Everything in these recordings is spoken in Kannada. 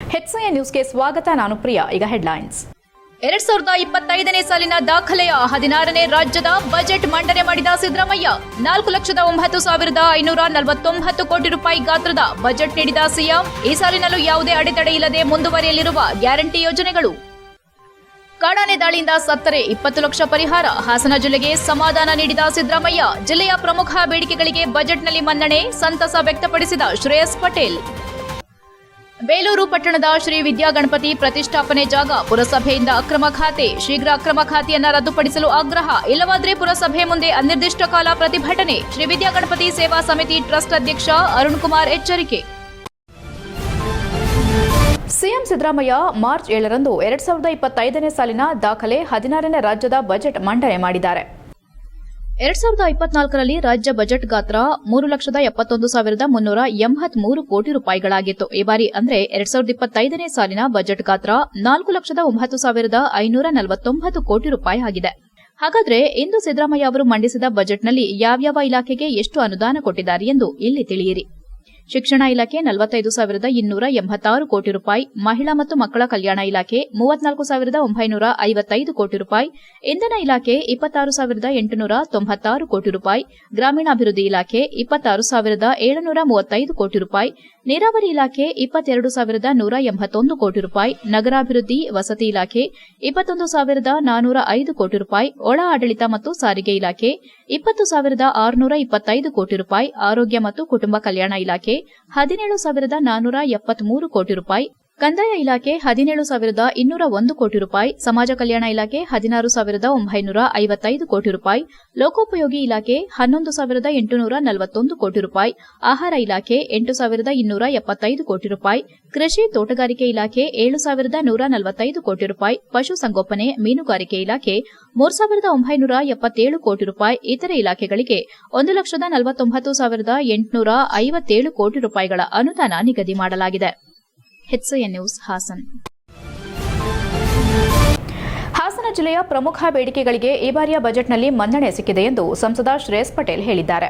ಹೆಚ್ಸಿಎ ನ್ಯೂಸ್ಗೆ ಸ್ವಾಗತ, ನಾನು ಪ್ರಿಯಾ. ಈಗ ಹೆಡ್ಲೈನ್ಸ್. ಎರಡ್ ಸಾವಿರದ ಇಪ್ಪತ್ತೈದನೇ ಸಾಲಿನ ದಾಖಲೆಯ ಹದಿನಾರನೇ ರಾಜ್ಯದ ಬಜೆಟ್ ಮಂಡನೆ ಮಾಡಿದ ಸಿದ್ದರಾಮಯ್ಯ, ನಾಲ್ಕು ಲಕ್ಷದ ಒಂಬತ್ತು ಸಾವಿರದ ಐನೂರ ನಲವತ್ತೊಂಬತ್ತು ಕೋಟಿ ರೂಪಾಯಿ ಗಾತ್ರದ ಬಜೆಟ್ ನೀಡಿದ ಸಿಎಂ. ಈ ಸಾಲಿನಲ್ಲೂ ಯಾವುದೇ ಅಡೆತಡೆ ಇಲ್ಲದೆ ಮುಂದುವರಿಯಲಿರುವ ಗ್ಯಾರಂಟಿ ಯೋಜನೆಗಳು. ಕಾಡಾನೆ ದಾಳಿಯಿಂದ ಸತ್ತರೆ ಇಪ್ಪತ್ತು ಲಕ್ಷ ಪರಿಹಾರ. ಹಾಸನ ಜಿಲ್ಲೆಗೆ ಸಮಾಧಾನ ನೀಡಿದ ಸಿದ್ದರಾಮಯ್ಯ, ಜಿಲ್ಲೆಯ ಪ್ರಮುಖ ಬೇಡಿಕೆಗಳಿಗೆ ಬಜೆಟ್ನಲ್ಲಿ ಮನ್ನಣೆ ಸಂತಸ ವ್ಯಕ್ತಪಡಿಸಿದ ಶ್ರೇಯಸ್ ಪಟೇಲ್. ಬೇಲೂರು ಪಟ್ಟಣದ ಶ್ರೀ ವಿದ್ಯಾಗಣಪತಿ ಪ್ರತಿಷ್ಠಾಪನೆ ಜಾಗ ಪುರಸಭೆಯಿಂದ ಅಕ್ರಮ ಖಾತೆ. ಶೀಘ್ರ ಅಕ್ರಮ ಖಾತೆಯನ್ನ ರದ್ದುಪಡಿಸಲು ಆಗ್ರಹ. ಇಲ್ಲವಾದರೆ ಪುರಸಭೆ ಮುಂದೆ ಅನಿರ್ದಿಷ್ಟ ಕಾಲ ಪ್ರತಿಭಟನೆ. ಶ್ರೀ ವಿದ್ಯಾಗಣಪತಿ ಸೇವಾ ಸಮಿತಿ ಟ್ರಸ್ಟ್ ಅಧ್ಯಕ್ಷ ಅರುಣ್ ಕುಮಾರ್ ಎಚ್ಚರಿಕೆ. ಸಿಎಂ ಸಿದ್ದರಾಮಯ್ಯ ಮಾರ್ಚ್ ಏಳರಂದು ಎರಡ್ ಸಾವಿರದ ಇಪ್ಪತ್ತೈದನೇ ಸಾಲಿನ ದಾಖಲೆ ಹದಿನಾರನೇ ರಾಜ್ಯದ ಬಜೆಟ್ ಮಂಡನೆ ಮಾಡಿದ್ದಾರೆ. ಎರಡ್ ಸಾವಿರದ ಇಪ್ಪತ್ನಾಲ್ಕರಲ್ಲಿ ರಾಜ್ಯ ಬಜೆಟ್ ಗಾತ್ರ ಮೂರು ಲಕ್ಷದ ಎಪ್ಪತ್ತೊಂದು ಸಾವಿರದ ಮುನ್ನೂರ ಎಂಬತ್ಮೂರು ಕೋಟಿ ರೂಪಾಯಿಗಳಾಗಿತ್ತು. ಈ ಬಾರಿ ಅಂದರೆ ಎರಡ್ ಸಾವಿರದ ಇಪ್ಪತ್ತೈದನೇ ಸಾಲಿನ ಬಜೆಟ್ ಗಾತ್ರ ನಾಲ್ಕು ಲಕ್ಷದ ಒಂಬತ್ತು ಸಾವಿರದ ಐನೂರ ನಲವತ್ತೊಂಬತ್ತು ಕೋಟಿ ರೂಪಾಯಿ ಆಗಿದೆ. ಹಾಗಾದ್ರೆ ಇಂದು ಸಿದ್ದರಾಮಯ್ಯ ಅವರು ಮಂಡಿಸಿದ ಬಜೆಟ್ನಲ್ಲಿ ಯಾವ್ಯಾವ ಇಲಾಖೆಗೆ ಎಷ್ಟು ಅನುದಾನ ಕೊಟ್ಟಿದ್ದಾರೆ ಎಂದು ಇಲ್ಲಿ ತಿಳಿಯಿರಿ. ಶಿಕ್ಷಣ ಇಲಾಖೆ ನಲವತ್ತೈದು ಸಾವಿರದ ಇನ್ನೂರ ಎಂಬತ್ತಾರು ಕೋಟಿ ರೂಪಾಯಿ, ಮಹಿಳಾ ಮತ್ತು ಮಕ್ಕಳ ಕಲ್ಯಾಣ ಇಲಾಖೆ ಮೂವತ್ನಾಲ್ಕು ಸಾವಿರದ ಒಂಬೈನೂರ ಐವತ್ತೈದು ಕೋಟಿ ರೂಪಾಯಿ, ಇಂಧನ ಇಲಾಖೆ ಇಪ್ಪತ್ತಾರು ಸಾವಿರದ ಎಂಟುನೂರ ತೊಂಬತ್ತಾರು ಕೋಟಿ ರೂಪಾಯಿ, ಗ್ರಾಮೀಣಾಭಿವೃದ್ಧಿ ಇಲಾಖೆ ಇಪ್ಪತ್ತಾರು ಸಾವಿರದ ಏಳುನೂರ ಮೂವತ್ತೈದು ಕೋಟಿ ರೂಪಾಯಿ, ನೀರಾವರಿ ಇಲಾಖೆ ಇಪ್ಪತ್ತೆರಡು ಸಾವಿರದ ನೂರ ಎಂಬತ್ತೊಂದು ಕೋಟಿ ರೂಪಾಯಿ, ನಗರಾಭಿವೃದ್ಧಿ ವಸತಿ ಇಲಾಖೆ ಇಪ್ಪತ್ತೊಂದು ಸಾವಿರದ ನಾನೂರ ಐದು ಕೋಟಿ ರೂಪಾಯಿ, ಒಳ ಆಡಳಿತ ಮತ್ತು ಸಾರಿಗೆ ಇಲಾಖೆ ಇಪ್ಪತ್ತು ಸಾವಿರದ ಆರುನೂರ ಇಪ್ಪತ್ತೈದು ಕೋಟಿ ರೂಪಾಯಿ, ಆರೋಗ್ಯ ಮತ್ತು ಕುಟುಂಬ ಕಲ್ಯಾಣ ಇಲಾಖೆ ಹದಿನೇಳು ಸಾವಿರದ ನಾನೂರ ಎಪ್ಪತ್ಮೂರು ಕೋಟಿ ರೂಪಾಯಿ ಕಂದಾಯ ಇಲಾಖೆ ಹದಿನೇಳು ಸಾವಿರದ ಇನ್ನೂರ ಒಂದು ಕೋಟಿ ರೂಪಾಯಿ, ಸಮಾಜ ಕಲ್ಯಾಣ ಇಲಾಖೆ ಹದಿನಾರು ಸಾವಿರದ ಒಂಬೈನೂರ ಐವತ್ತೈದು ಕೋಟಿ ರೂಪಾಯಿ, ಲೋಕೋಪಯೋಗಿ ಇಲಾಖೆ ಹನ್ನೊಂದು ಸಾವಿರದ ಎಂಟುನೂರ ನಲವತ್ತೊಂದು ಕೋಟಿ ರೂಪಾಯಿ, ಆಹಾರ ಇಲಾಖೆ ಎಂಟು ಸಾವಿರದ ಇನ್ನೂರ ಎಪ್ಪತ್ತೈದು ಕೋಟಿ ರೂಪಾಯಿ, ಕೃಷಿ ತೋಟಗಾರಿಕೆ ಇಲಾಖೆ ಏಳು ಸಾವಿರದ ನೂರ ನಲವತ್ತೈದು ಕೋಟಿ ರೂಪಾಯಿ ಪಶುಸಂಗೋಪನೆ ಮೀನುಗಾರಿಕೆ ಇಲಾಖೆ ಮೂರು ಸಾವಿರದ ಒಂಬೈನೂರ ಎಪ್ಪತ್ತೇಳು ಕೋಟಿ ರೂಪಾಯಿ, ಇತರೆ ಇಲಾಖೆಗಳಿಗೆ ಒಂದು ಲಕ್ಷದ ನಲವತ್ತೊಂಬತ್ತು ಸಾವಿರದ ಎಂಟುನೂರ ಐವತ್ತೇಳು ಕೋಟಿ ರೂಪಾಯಿಗಳ ಅನುದಾನ ನಿಗದಿ ಮಾಡಲಾಗಿದೆ. ಹೆಚ್ಎನ್ ನ್ಯೂಸ್ ಹಾಸನ್ ಹಾಸನ ಜಿಲ್ಲೆಯ ಪ್ರಮುಖ ಬೇಡಿಕೆಗಳಿಗೆ ಈ ಬಾರಿಯ ಬಜೆಟ್ನಲ್ಲಿ ಮನ್ನಣೆ ಸಿಕ್ಕಿದೆ ಎಂದು ಸಂಸದ ಶ್ರೇಯಸ್ ಪಟೇಲ್ ಹೇಳಿದ್ದಾರೆ.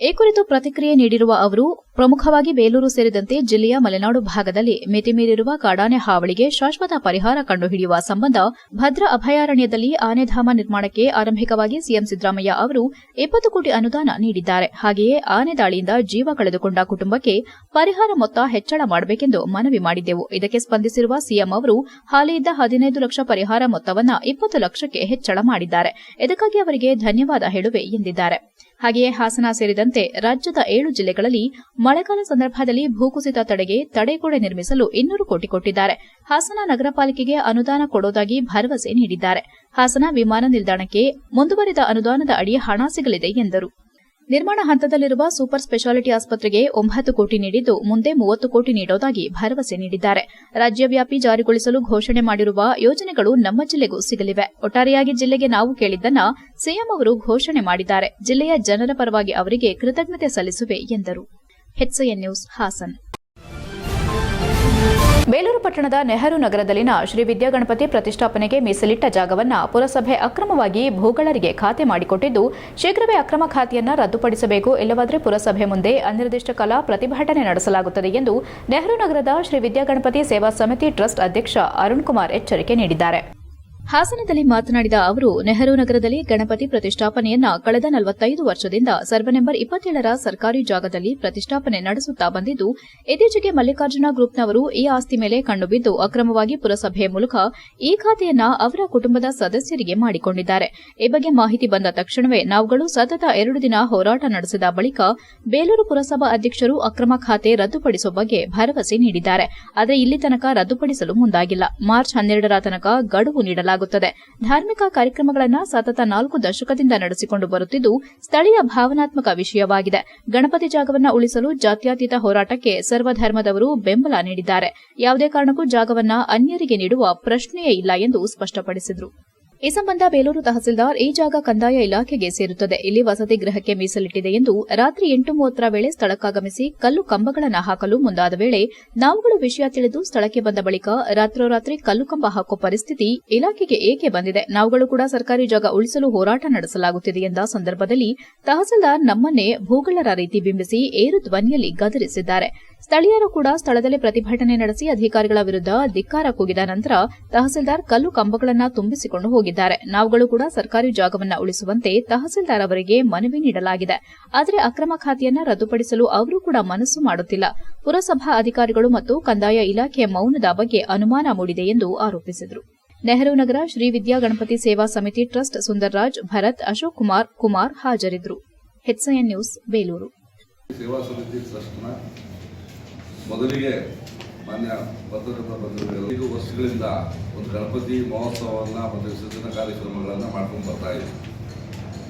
ಈ ಕುರಿತು ಪ್ರತಿಕ್ರಿಯೆ ನೀಡಿರುವ ಅವರು, ಪ್ರಮುಖವಾಗಿ ಬೇಲೂರು ಸೇರಿದಂತೆ ಜಿಲ್ಲೆಯ ಮಲೆನಾಡು ಭಾಗದಲ್ಲಿ ಮಿತಿಮೀರಿರುವ ಕಾಡಾನೆ ಹಾವಳಿಗೆ ಶಾಶ್ವತ ಪರಿಹಾರ ಕಂಡುಹಿಡಿಯುವ ಸಂಬಂಧ ಭದ್ರಾ ಅಭಯಾರಣ್ಯದಲ್ಲಿ ಆನೆಧಾಮ ನಿರ್ಮಾಣಕ್ಕೆ ಆರಂಭಿಕವಾಗಿ ಸಿಎಂ ಸಿದ್ದರಾಮಯ್ಯ ಅವರು ಇಪ್ಪತ್ತು ಕೋಟಿ ಅನುದಾನ ನೀಡಿದ್ದಾರೆ. ಹಾಗೆಯೇ ಆನೆ ದಾಳಿಯಿಂದ ಜೀವ ಕಳೆದುಕೊಂಡ ಕುಟುಂಬಕ್ಕೆ ಪರಿಹಾರ ಮೊತ್ತ ಹೆಚ್ಚಳ ಮಾಡಬೇಕೆಂದು ಮನವಿ ಮಾಡಿದ್ದೆವು. ಇದಕ್ಕೆ ಸ್ಪಂದಿಸಿರುವ ಸಿಎಂ ಅವರು ಹಾಲಿ ಇದ್ದ ಹದಿನೈದು ಲಕ್ಷ ಪರಿಹಾರ ಮೊತ್ತವನ್ನು ಇಪ್ಪತ್ತು ಲಕ್ಷಕ್ಕೆ ಹೆಚ್ಚಳ ಮಾಡಿದ್ದಾರೆ. ಇದಕ್ಕಾಗಿ ಅವರಿಗೆ ಧನ್ಯವಾದ ಹೇಳುವೆ ಎಂದಿದ್ದಾರೆ. ಹಾಗೆಯೇ ಹಾಸನ ಸೇರಿದಂತೆ ರಾಜ್ಯದ ಏಳು ಜಿಲ್ಲೆಗಳಲ್ಲಿ ಮಳೆಗಾಲ ಸಂದರ್ಭದಲ್ಲಿ ಭೂಕುಸಿತ ತಡೆಗೆ ತಡೆಗೋಡೆ ನಿರ್ಮಿಸಲು ಇನ್ನೂರು ಕೋಟಿ ಕೊಟ್ಟಿದ್ದಾರೆ. ಹಾಸನ ನಗರ ಪಾಲಿಕೆಗೆ ಅನುದಾನ ಕೊಡೋದಾಗಿ ಭರವಸೆ ನೀಡಿದ್ದಾರೆ. ಹಾಸನ ವಿಮಾನ ನಿಲ್ದಾಣಕ್ಕೆ ಮುಂದುವರಿದ ಅನುದಾನದ ಅಡಿ ಹಣ ಸಿಗಲಿದೆ ಎಂದರು. ನಿರ್ಮಾಣ ಹಂತದಲ್ಲಿರುವ ಸೂಪರ್ ಸ್ಪೆಷಾಲಿಟಿ ಆಸ್ಪತ್ರೆಗೆ ಒಂಬತ್ತು ಕೋಟಿ ನೀಡಿದ್ದು, ಮುಂದೆ ಮೂವತ್ತು ಕೋಟಿ ನೀಡೋದಾಗಿ ಭರವಸೆ ನೀಡಿದ್ದಾರೆ. ರಾಜ್ಯವ್ಯಾಪಿ ಜಾರಿಗೊಳಿಸಲು ಘೋಷಣೆ ಮಾಡಿರುವ ಯೋಜನೆಗಳು ನಮ್ಮ ಜಿಲ್ಲೆಗೂ ಸಿಗಲಿವೆ. ಒಟ್ಟಾರೆಯಾಗಿ ಜಿಲ್ಲೆಗೆ ನಾವು ಕೇಳಿದ್ದನ್ನ ಸಿಎಂ ಅವರು ಘೋಷಣೆ ಮಾಡಿದ್ದಾರೆ. ಜಿಲ್ಲೆಯ ಜನರ ಪರವಾಗಿ ಅವರಿಗೆ ಕೃತಜ್ಞತೆ ಸಲ್ಲಿಸುವೆ ಎಂದರು. ಬೇಲೂರು ಪಟ್ಟಣದ ನೆಹರು ನಗರದಲ್ಲಿನ ಶ್ರೀ ವಿದ್ಯಾಗಣಪತಿ ಪ್ರತಿಷ್ಠಾಪನೆಗೆ ಮೀಸಲಿಟ್ಟ ಜಾಗವನ್ನ ಪುರಸಭೆ ಅಕ್ರಮವಾಗಿ ಭೂಗಳರಿಗೆ ಖಾತೆ ಮಾಡಿಕೊಟ್ಟಿದ್ದು, ಶೀಘ್ರವೇ ಅಕ್ರಮ ಖಾತೆಯನ್ನ ರದ್ದುಪಡಿಸಬೇಕು. ಇಲ್ಲವಾದರೆ ಪುರಸಭೆ ಮುಂದೆ ಅನಿರ್ದಿಷ್ಟ ಕಾಲ ಪ್ರತಿಭಟನೆ ನಡೆಸಲಾಗುತ್ತದೆ ಎಂದು ನೆಹರು ನಗರದ ಶ್ರೀ ವಿದ್ಯಾಗಣಪತಿ ಸೇವಾ ಸಮಿತಿ ಟ್ರಸ್ಟ್ ಅಧ್ಯಕ್ಷ ಅರುಣ್ ಕುಮಾರ್ ಎಚ್ಚರಿಕೆ ನೀಡಿದ್ದಾರೆ. ಹಾಸನದಲ್ಲಿ ಮಾತನಾಡಿದ ಅವರು, ನೆಹರು ನಗರದಲ್ಲಿ ಗಣಪತಿ ಪ್ರತಿಷ್ಠಾಪನೆಯನ್ನ ಕಳೆದ ನಲವತ್ತೈದು ವರ್ಷದಿಂದ ಸರ್ವೆ ನಂಬರ್ ಇಪ್ಪತ್ತೇಳರ ಸರ್ಕಾರಿ ಜಾಗದಲ್ಲಿ ಪ್ರತಿಷ್ಠಾಪನೆ ನಡೆಸುತ್ತಾ ಬಂದಿದ್ದು, ಇತ್ತೀಚೆಗೆ ಮಲ್ಲಿಕಾರ್ಜುನ ಗ್ರೂಪ್ನವರು ಈ ಆಸ್ತಿ ಮೇಲೆ ಕಣ್ಣುಬಿದ್ದು ಅಕ್ರಮವಾಗಿ ಪುರಸಭೆಯ ಮೂಲಕ ಈ ಖಾತೆಯನ್ನ ಅವರ ಕುಟುಂಬದ ಸದಸ್ಯರಿಗೆ ಮಾಡಿಕೊಂಡಿದ್ದಾರೆ. ಈ ಬಗ್ಗೆ ಮಾಹಿತಿ ಬಂದ ತಕ್ಷಣವೇ ನಾವುಗಳು ಸತತ ಎರಡು ದಿನ ಹೋರಾಟ ನಡೆಸಿದ ಬಳಿಕ ಬೇಲೂರು ಪುರಸಭಾ ಅಧ್ಯಕ್ಷರು ಅಕ್ರಮ ಖಾತೆ ರದ್ದುಪಡಿಸುವ ಬಗ್ಗೆ ಭರವಸೆ ನೀಡಿದ್ದಾರೆ. ಆದರೆ ಇಲ್ಲಿ ತನಕ ರದ್ದುಪಡಿಸಲು ಮುಂದಾಗಿಲ್ಲ. ಮಾರ್ಚ್ ಹನ್ನೆರಡರ ತನಕ ಗಡುವು ನೀಡಲಾಗುತ್ತದೆ ಧಾರ್ಮಿಕ ಕಾರ್ಯಕ್ರಮಗಳನ್ನು ಸತತ ನಾಲ್ಕು ದಶಕದಿಂದ ನಡೆಸಿಕೊಂಡು ಬರುತ್ತಿದ್ದು, ಸ್ಥಳೀಯ ಭಾವನಾತ್ಮಕ ವಿಷಯವಾಗಿದೆ. ಗಣಪತಿ ಜಾಗವನ್ನ ಉಳಿಸಲು ಜಾತ್ಯತೀತ ಹೋರಾಟಕ್ಕೆ ಸರ್ವಧರ್ಮದವರು ಬೆಂಬಲ ನೀಡಿದ್ದಾರೆ. ಯಾವುದೇ ಕಾರಣಕ್ಕೂ ಜಾಗವನ್ನ ಅನ್ಯರಿಗೆ ನೀಡುವ ಪ್ರಶ್ನೆಯೇ ಇಲ್ಲ ಎಂದು ಸ್ಪಷ್ಟಪಡಿಸಿದರು. ಈ ಸಂಬಂಧ ಬೇಲೂರು ತಹಸೀಲ್ದಾರ್ ಈ ಜಾಗ ಕಂದಾಯ ಇಲಾಖೆಗೆ ಸೇರುತ್ತದೆ. ಇಲ್ಲಿ ವಸತಿ ಗೃಹಕ್ಕೆ ಮೀಸಲಿಟ್ಟಿದೆ ಎಂದು ರಾತ್ರಿ ಎಂಟು ಮೂವತ್ತರ ವೇಳೆ ಸ್ಥಳಕ್ಕಾಗಮಿಸಿ ಕಲ್ಲು ಕಂಬಗಳನ್ನು ಹಾಕಲು ಮುಂದಾದ ವೇಳೆ ನಾವುಗಳು ವಿಷಯ ತಿಳಿದು ಸ್ಥಳಕ್ಕೆ ಬಂದ ಬಳಿಕ ರಾತ್ರೋರಾತ್ರಿ ಕಲ್ಲು ಕಂಬ ಹಾಕೋ ಪರಿಸ್ಥಿತಿ ಇಲಾಖೆಗೆ ಏಕೆ ಬಂದಿದೆ? ನಾವುಗಳು ಕೂಡ ಸರ್ಕಾರಿ ಜಾಗ ಉಳಿಸಲು ಹೋರಾಟ ನಡೆಸಲಾಗುತ್ತಿದೆ ಎಂದ ಸಂದರ್ಭದಲ್ಲಿ ತಹಸೀಲ್ದಾರ್ ನಮ್ಮನ್ನೇ ಭೂಗಳರ ರೀತಿ ಬಿಂಬಿಸಿ ಏರು ಧ್ವನಿಯಲ್ಲಿ ಗದರಿಸಿದ್ದಾರೆ. ಸ್ಥಳೀಯರು ಕೂಡ ಸ್ಥಳದಲ್ಲಿ ಪ್ರತಿಭಟನೆ ನಡೆಸಿ ಅಧಿಕಾರಿಗಳ ವಿರುದ್ಧ ಧಿಕ್ಕಾರ ಕೂಗಿದ ನಂತರ ತಹಸೀಲ್ದಾರ್ ಕಲ್ಲು ಕಂಬಗಳನ್ನು ತುಂಬಿಸಿಕೊಂಡು ಹೋಗಿದ್ದಾರೆ ನಾವುಗಳು ಕೂಡ ಸರ್ಕಾರಿ ಜಾಗವನ್ನ ಉಳಿಸುವಂತೆ ತಹಸೀಲ್ದಾರ್ ಅವರಿಗೆ ಮನವಿ ನೀಡಲಾಗಿದೆ. ಆದರೆ ಅಕ್ರಮ ಖಾತೆಯನ್ನ ರದ್ದುಪಡಿಸಲು ಅವರು ಕೂಡ ಮನಸ್ಸು ಮಾಡುತ್ತಿಲ್ಲ. ಪುರಸಭಾ ಅಧಿಕಾರಿಗಳು ಮತ್ತು ಕಂದಾಯ ಇಲಾಖೆಯ ಮೌನದ ಬಗ್ಗೆ ಅನುಮಾನ ಮೂಡಿದೆ ಎಂದು ಆರೋಪಿಸಿದರು. ನೆಹರು ನಗರ ಶ್ರೀ ವಿದ್ಯಾ ಗಣಪತಿ ಸೇವಾ ಸಮಿತಿ ಟ್ರಸ್ಟ್ ಸುಂದರರಾಜ್, ಭರತ್, ಅಶೋಕ್ ಕುಮಾರ್ ಕುಮಾರ್ ಹಾಜರಿದ್ದರು ನ್ಯೂಸ್, ಬೇಲೂರು. ಸೇವಾ ಸಮಿತಿ ಟ್ರಸ್ಟ್ನ ಮೊದಲಿಗೆ ಮಾನ್ಯ ಭದ್ರತಾ ಬಂಧುಗಳು ಐದು ವರ್ಷಗಳಿಂದ ಒಂದು ಗಣಪತಿ ಮಹೋತ್ಸವವನ್ನು ಮತ್ತು ವಿಸರ್ಜನಾ ಕಾರ್ಯಕ್ರಮಗಳನ್ನು ಮಾಡ್ಕೊಂಡು ಬರ್ತಾ ಇದೆ.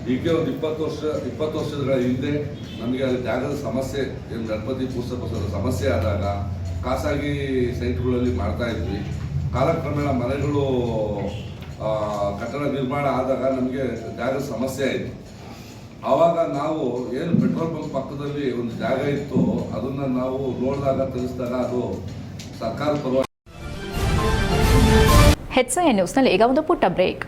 ಹೀಗೆ ಒಂದು ಇಪ್ಪತ್ತು ವರ್ಷ, ಇಪ್ಪತ್ತು ವರ್ಷಗಳ ಹಿಂದೆ ನಮಗೆ ಅಲ್ಲಿ ಜಾಗದ ಸಮಸ್ಯೆ, ಏನು ಗಣಪತಿ ಪುಸ್ತಕೋತ್ಸವದ ಸಮಸ್ಯೆ ಆದಾಗ ಖಾಸಗಿ ಸೈಟ್ಗಳಲ್ಲಿ ಮಾಡ್ತಾ ಇದ್ವಿ. ಕಾಲಕ್ರಮೇಣ ಮನೆಗಳು ಕಟ್ಟಡ ನಿರ್ಮಾಣ ಆದಾಗ ನಮಗೆ ಜಾಗದ ಸಮಸ್ಯೆ ಆಯಿತು. ಆವಾಗ ನಾವು ಏನು ಪೆಟ್ರೋಲ್ ಬಂಕ್ ಪಕ್ಕದಲ್ಲಿ ಒಂದು ಜಾಗ ಇತ್ತು ಅದನ್ನು ನಾವು ನೋಡಿದಾಗ ತಿಳಿಸಿದಾಗ ಅದು ಸರ್ಕಾರ ಹೆಚ್ಎನ್ ನ್ಯೂಸ್ನಲ್ಲಿ ಈಗ ಒಂದು ಪುಟ್ಟ ಬ್ರೇಕ್.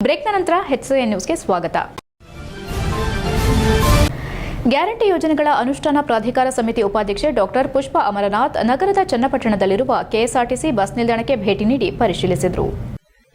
ಬ್ರೇಕ್ನ ನಂತರ ಹೆಚ್ಐ ನ್ಯೂಸ್ಗೆ ಸ್ವಾಗತ. ಗ್ಯಾರಂಟಿ ಯೋಜನೆಗಳ ಅನುಷ್ಠಾನ ಪ್ರಾಧಿಕಾರ ಸಮಿತಿ ಉಪಾಧ್ಯಕ್ಷೆ ಡಾಕ್ಟರ್ ಪುಷ್ಪ ಅಮರನಾಥ್ ನಗರದ ಚನ್ನಪಟ್ಟಣದಲ್ಲಿರುವ ಕೆಎಸ್ಆರ್ಟಿಸಿ ಬಸ್ ನಿಲ್ದಾಣಕ್ಕೆ ಭೇಟಿ ನೀಡಿ ಪರಿಶೀಲಿಸಿದರು.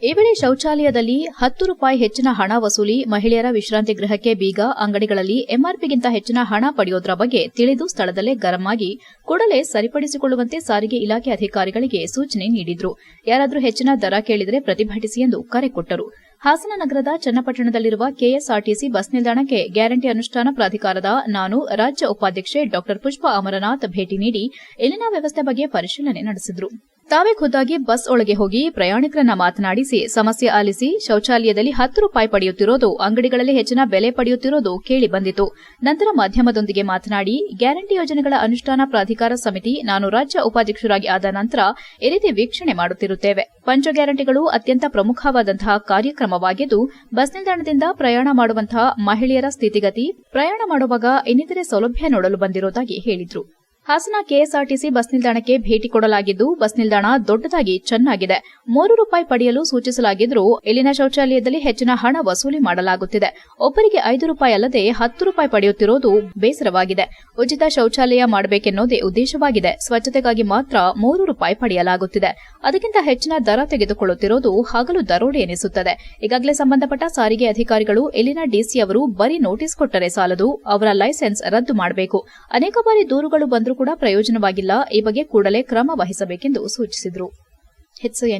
ಈ ವೇಳೆ ಶೌಚಾಲಯದಲ್ಲಿ ಹತ್ತು ರೂಪಾಯಿ ಹೆಚ್ಚಿನ ಹಣ ವಸೂಲಿ ಮಹಿಳೆಯರ ವಿಶ್ರಾಂತಿ ಗೃಹಕ್ಕೆ ಬೀಗ, ಅಂಗಡಿಗಳಲ್ಲಿ ಎಂಆರ್ಪಿಗಿಂತ ಹೆಚ್ಚಿನ ಹಣ ಪಡೆಯೋದ್ರ ಬಗ್ಗೆ ತಿಳಿದು ಸ್ಥಳದಲ್ಲೇ ಗರಂ ಆಗಿ ಕೂಡಲೇ ಸರಿಪಡಿಸಿಕೊಳ್ಳುವಂತೆ ಸಾರಿಗೆ ಇಲಾಖೆ ಅಧಿಕಾರಿಗಳಿಗೆ ಸೂಚನೆ ನೀಡಿದ್ರು. ಯಾರಾದರೂ ಹೆಚ್ಚಿನ ದರ ಕೇಳಿದರೆ ಪ್ರತಿಭಟಿಸಿ ಎಂದು ಕರೆ ಕೊಟ್ಟರು. ಹಾಸನ ನಗರದ ಚನ್ನಪಟ್ಟಣದಲ್ಲಿರುವ ಕೆಎಸ್ಆರ್ಟಿಸಿ ಬಸ್ ನಿಲ್ದಾಣಕ್ಕೆ ಗ್ಯಾರಂಟಿ ಅನುಷ್ಠಾನ ಪ್ರಾಧಿಕಾರದ ನಾನು ರಾಜ್ಯ ಉಪಾಧ್ಯಕ್ಷೆ ಡಾ ಪುಷ್ಪ ಅಮರನಾಥ್ ಭೇಟಿ ನೀಡಿ ಇಲ್ಲಿನ ವ್ಯವಸ್ಥೆ ಬಗ್ಗೆ ಪರಿಶೀಲನೆ ನಡೆಸಿದ್ರು. ತಾವೇ ಖುದ್ದಾಗಿ ಬಸ್ ಒಳಗೆ ಹೋಗಿ ಪ್ರಯಾಣಿಕರನ್ನ ಮಾತನಾಡಿಸಿ, ಸಮಸ್ಯೆ ಆಲಿಸಿ, ಶೌಚಾಲಯದಲ್ಲಿ ಹತ್ತು ರೂಪಾಯಿ ಪಡೆಯುತ್ತಿರೋದು, ಅಂಗಡಿಗಳಲ್ಲಿ ಹೆಚ್ಚಿನ ಬೆಲೆ ಪಡೆಯುತ್ತಿರೋದು ಕೇಳಿ ಬಂದಿತು. ನಂತರ ಮಾಧ್ಯಮದೊಂದಿಗೆ ಮಾತನಾಡಿ, ಗ್ಯಾರಂಟಿ ಯೋಜನೆಗಳ ಅನುಷ್ಠಾನ ಪ್ರಾಧಿಕಾರ ಸಮಿತಿ ನಾನು ರಾಜ್ಯ ಉಪಾಧ್ಯಕ್ಷರಾಗಿ ಆದ ನಂತರ ಈ ರೀತಿ ವೀಕ್ಷಣೆ ಮಾಡುತ್ತಿರುತ್ತೇವೆ. ಪಂಚ ಗ್ಯಾರಂಟಿಗಳು ಅತ್ಯಂತ ಪ್ರಮುಖವಾದಂತಹ ಕಾರ್ಯಕ್ರಮವಾಗಿದ್ದು, ಬಸ್ ನಿಲ್ದಾಣದಿಂದ ಪ್ರಯಾಣ ಮಾಡುವಂತಹ ಮಹಿಳೆಯರ ಸ್ಥಿತಿಗತಿ, ಪ್ರಯಾಣ ಮಾಡುವಾಗ ಇನ್ನಿತರೆ ಸೌಲಭ್ಯ ನೋಡಲು ಬಂದಿರುವುದಾಗಿ ಹೇಳಿದ್ರು. ಹಾಸನ ಕೆಎಸ್ಆರ್ಟಿಸಿ ಬಸ್ ನಿಲ್ದಾಣಕ್ಕೆ ಭೇಟಿ ಕೊಡಲಾಗಿದ್ದು, ಬಸ್ ನಿಲ್ದಾಣ ದೊಡ್ಡದಾಗಿ ಚೆನ್ನಾಗಿದೆ. ಮೂರು ರೂಪಾಯಿ ಪಡೆಯಲು ಸೂಚಿಸಲಾಗಿದ್ದರೂ, ಇಲ್ಲಿನ ಶೌಚಾಲಯದಲ್ಲಿ ಹೆಚ್ಚಿನ ಹಣ ವಸೂಲಿ ಮಾಡಲಾಗುತ್ತಿದೆ. ಒಬ್ಬರಿಗೆ ಐದು ರೂಪಾಯಿ ಅಲ್ಲದೆ ಹತ್ತು ರೂಪಾಯಿ ಪಡೆಯುತ್ತಿರುವುದು ಬೇಸರವಾಗಿದೆ. ಉಚಿತ ಶೌಚಾಲಯ ಮಾಡಬೇಕೆನ್ನೋದೇ ಉದ್ದೇಶವಾಗಿದೆ. ಸ್ವಚ್ಛತೆಗಾಗಿ ಮಾತ್ರ ಮೂರು ರೂಪಾಯಿ ಪಡೆಯಲಾಗುತ್ತಿದೆ. ಅದಕ್ಕಿಂತ ಹೆಚ್ಚಿನ ದರ ತೆಗೆದುಕೊಳ್ಳುತ್ತಿರುವುದು ಹಗಲು ದರೋಡೆ ಎನಿಸುತ್ತದೆ. ಈಗಾಗಲೇ ಸಂಬಂಧಪಟ್ಟ ಸಾರಿಗೆ ಅಧಿಕಾರಿಗಳು ಇಲ್ಲಿನ ಡಿಸಿ ಅವರು ಬರೀ ನೋಟಿಸ್ ಕೊಟ್ಟರೆ ಸಾಲದು, ಅವರ ಲೈಸೆನ್ಸ್ ರದ್ದು ಮಾಡಬೇಕು. ಅನೇಕ ಬಾರಿ ದೂರುಗಳು ಬಂದರೂ ಕೂಡ ಪ್ರಯೋಜನವಾಗಿಲ್ಲ. ಈ ಬಗ್ಗೆ ಕೂಡಲೇ ಕ್ರಮ ವಹಿಸಬೇಕೆಂದು ಸೂಚಿಸಿದರು.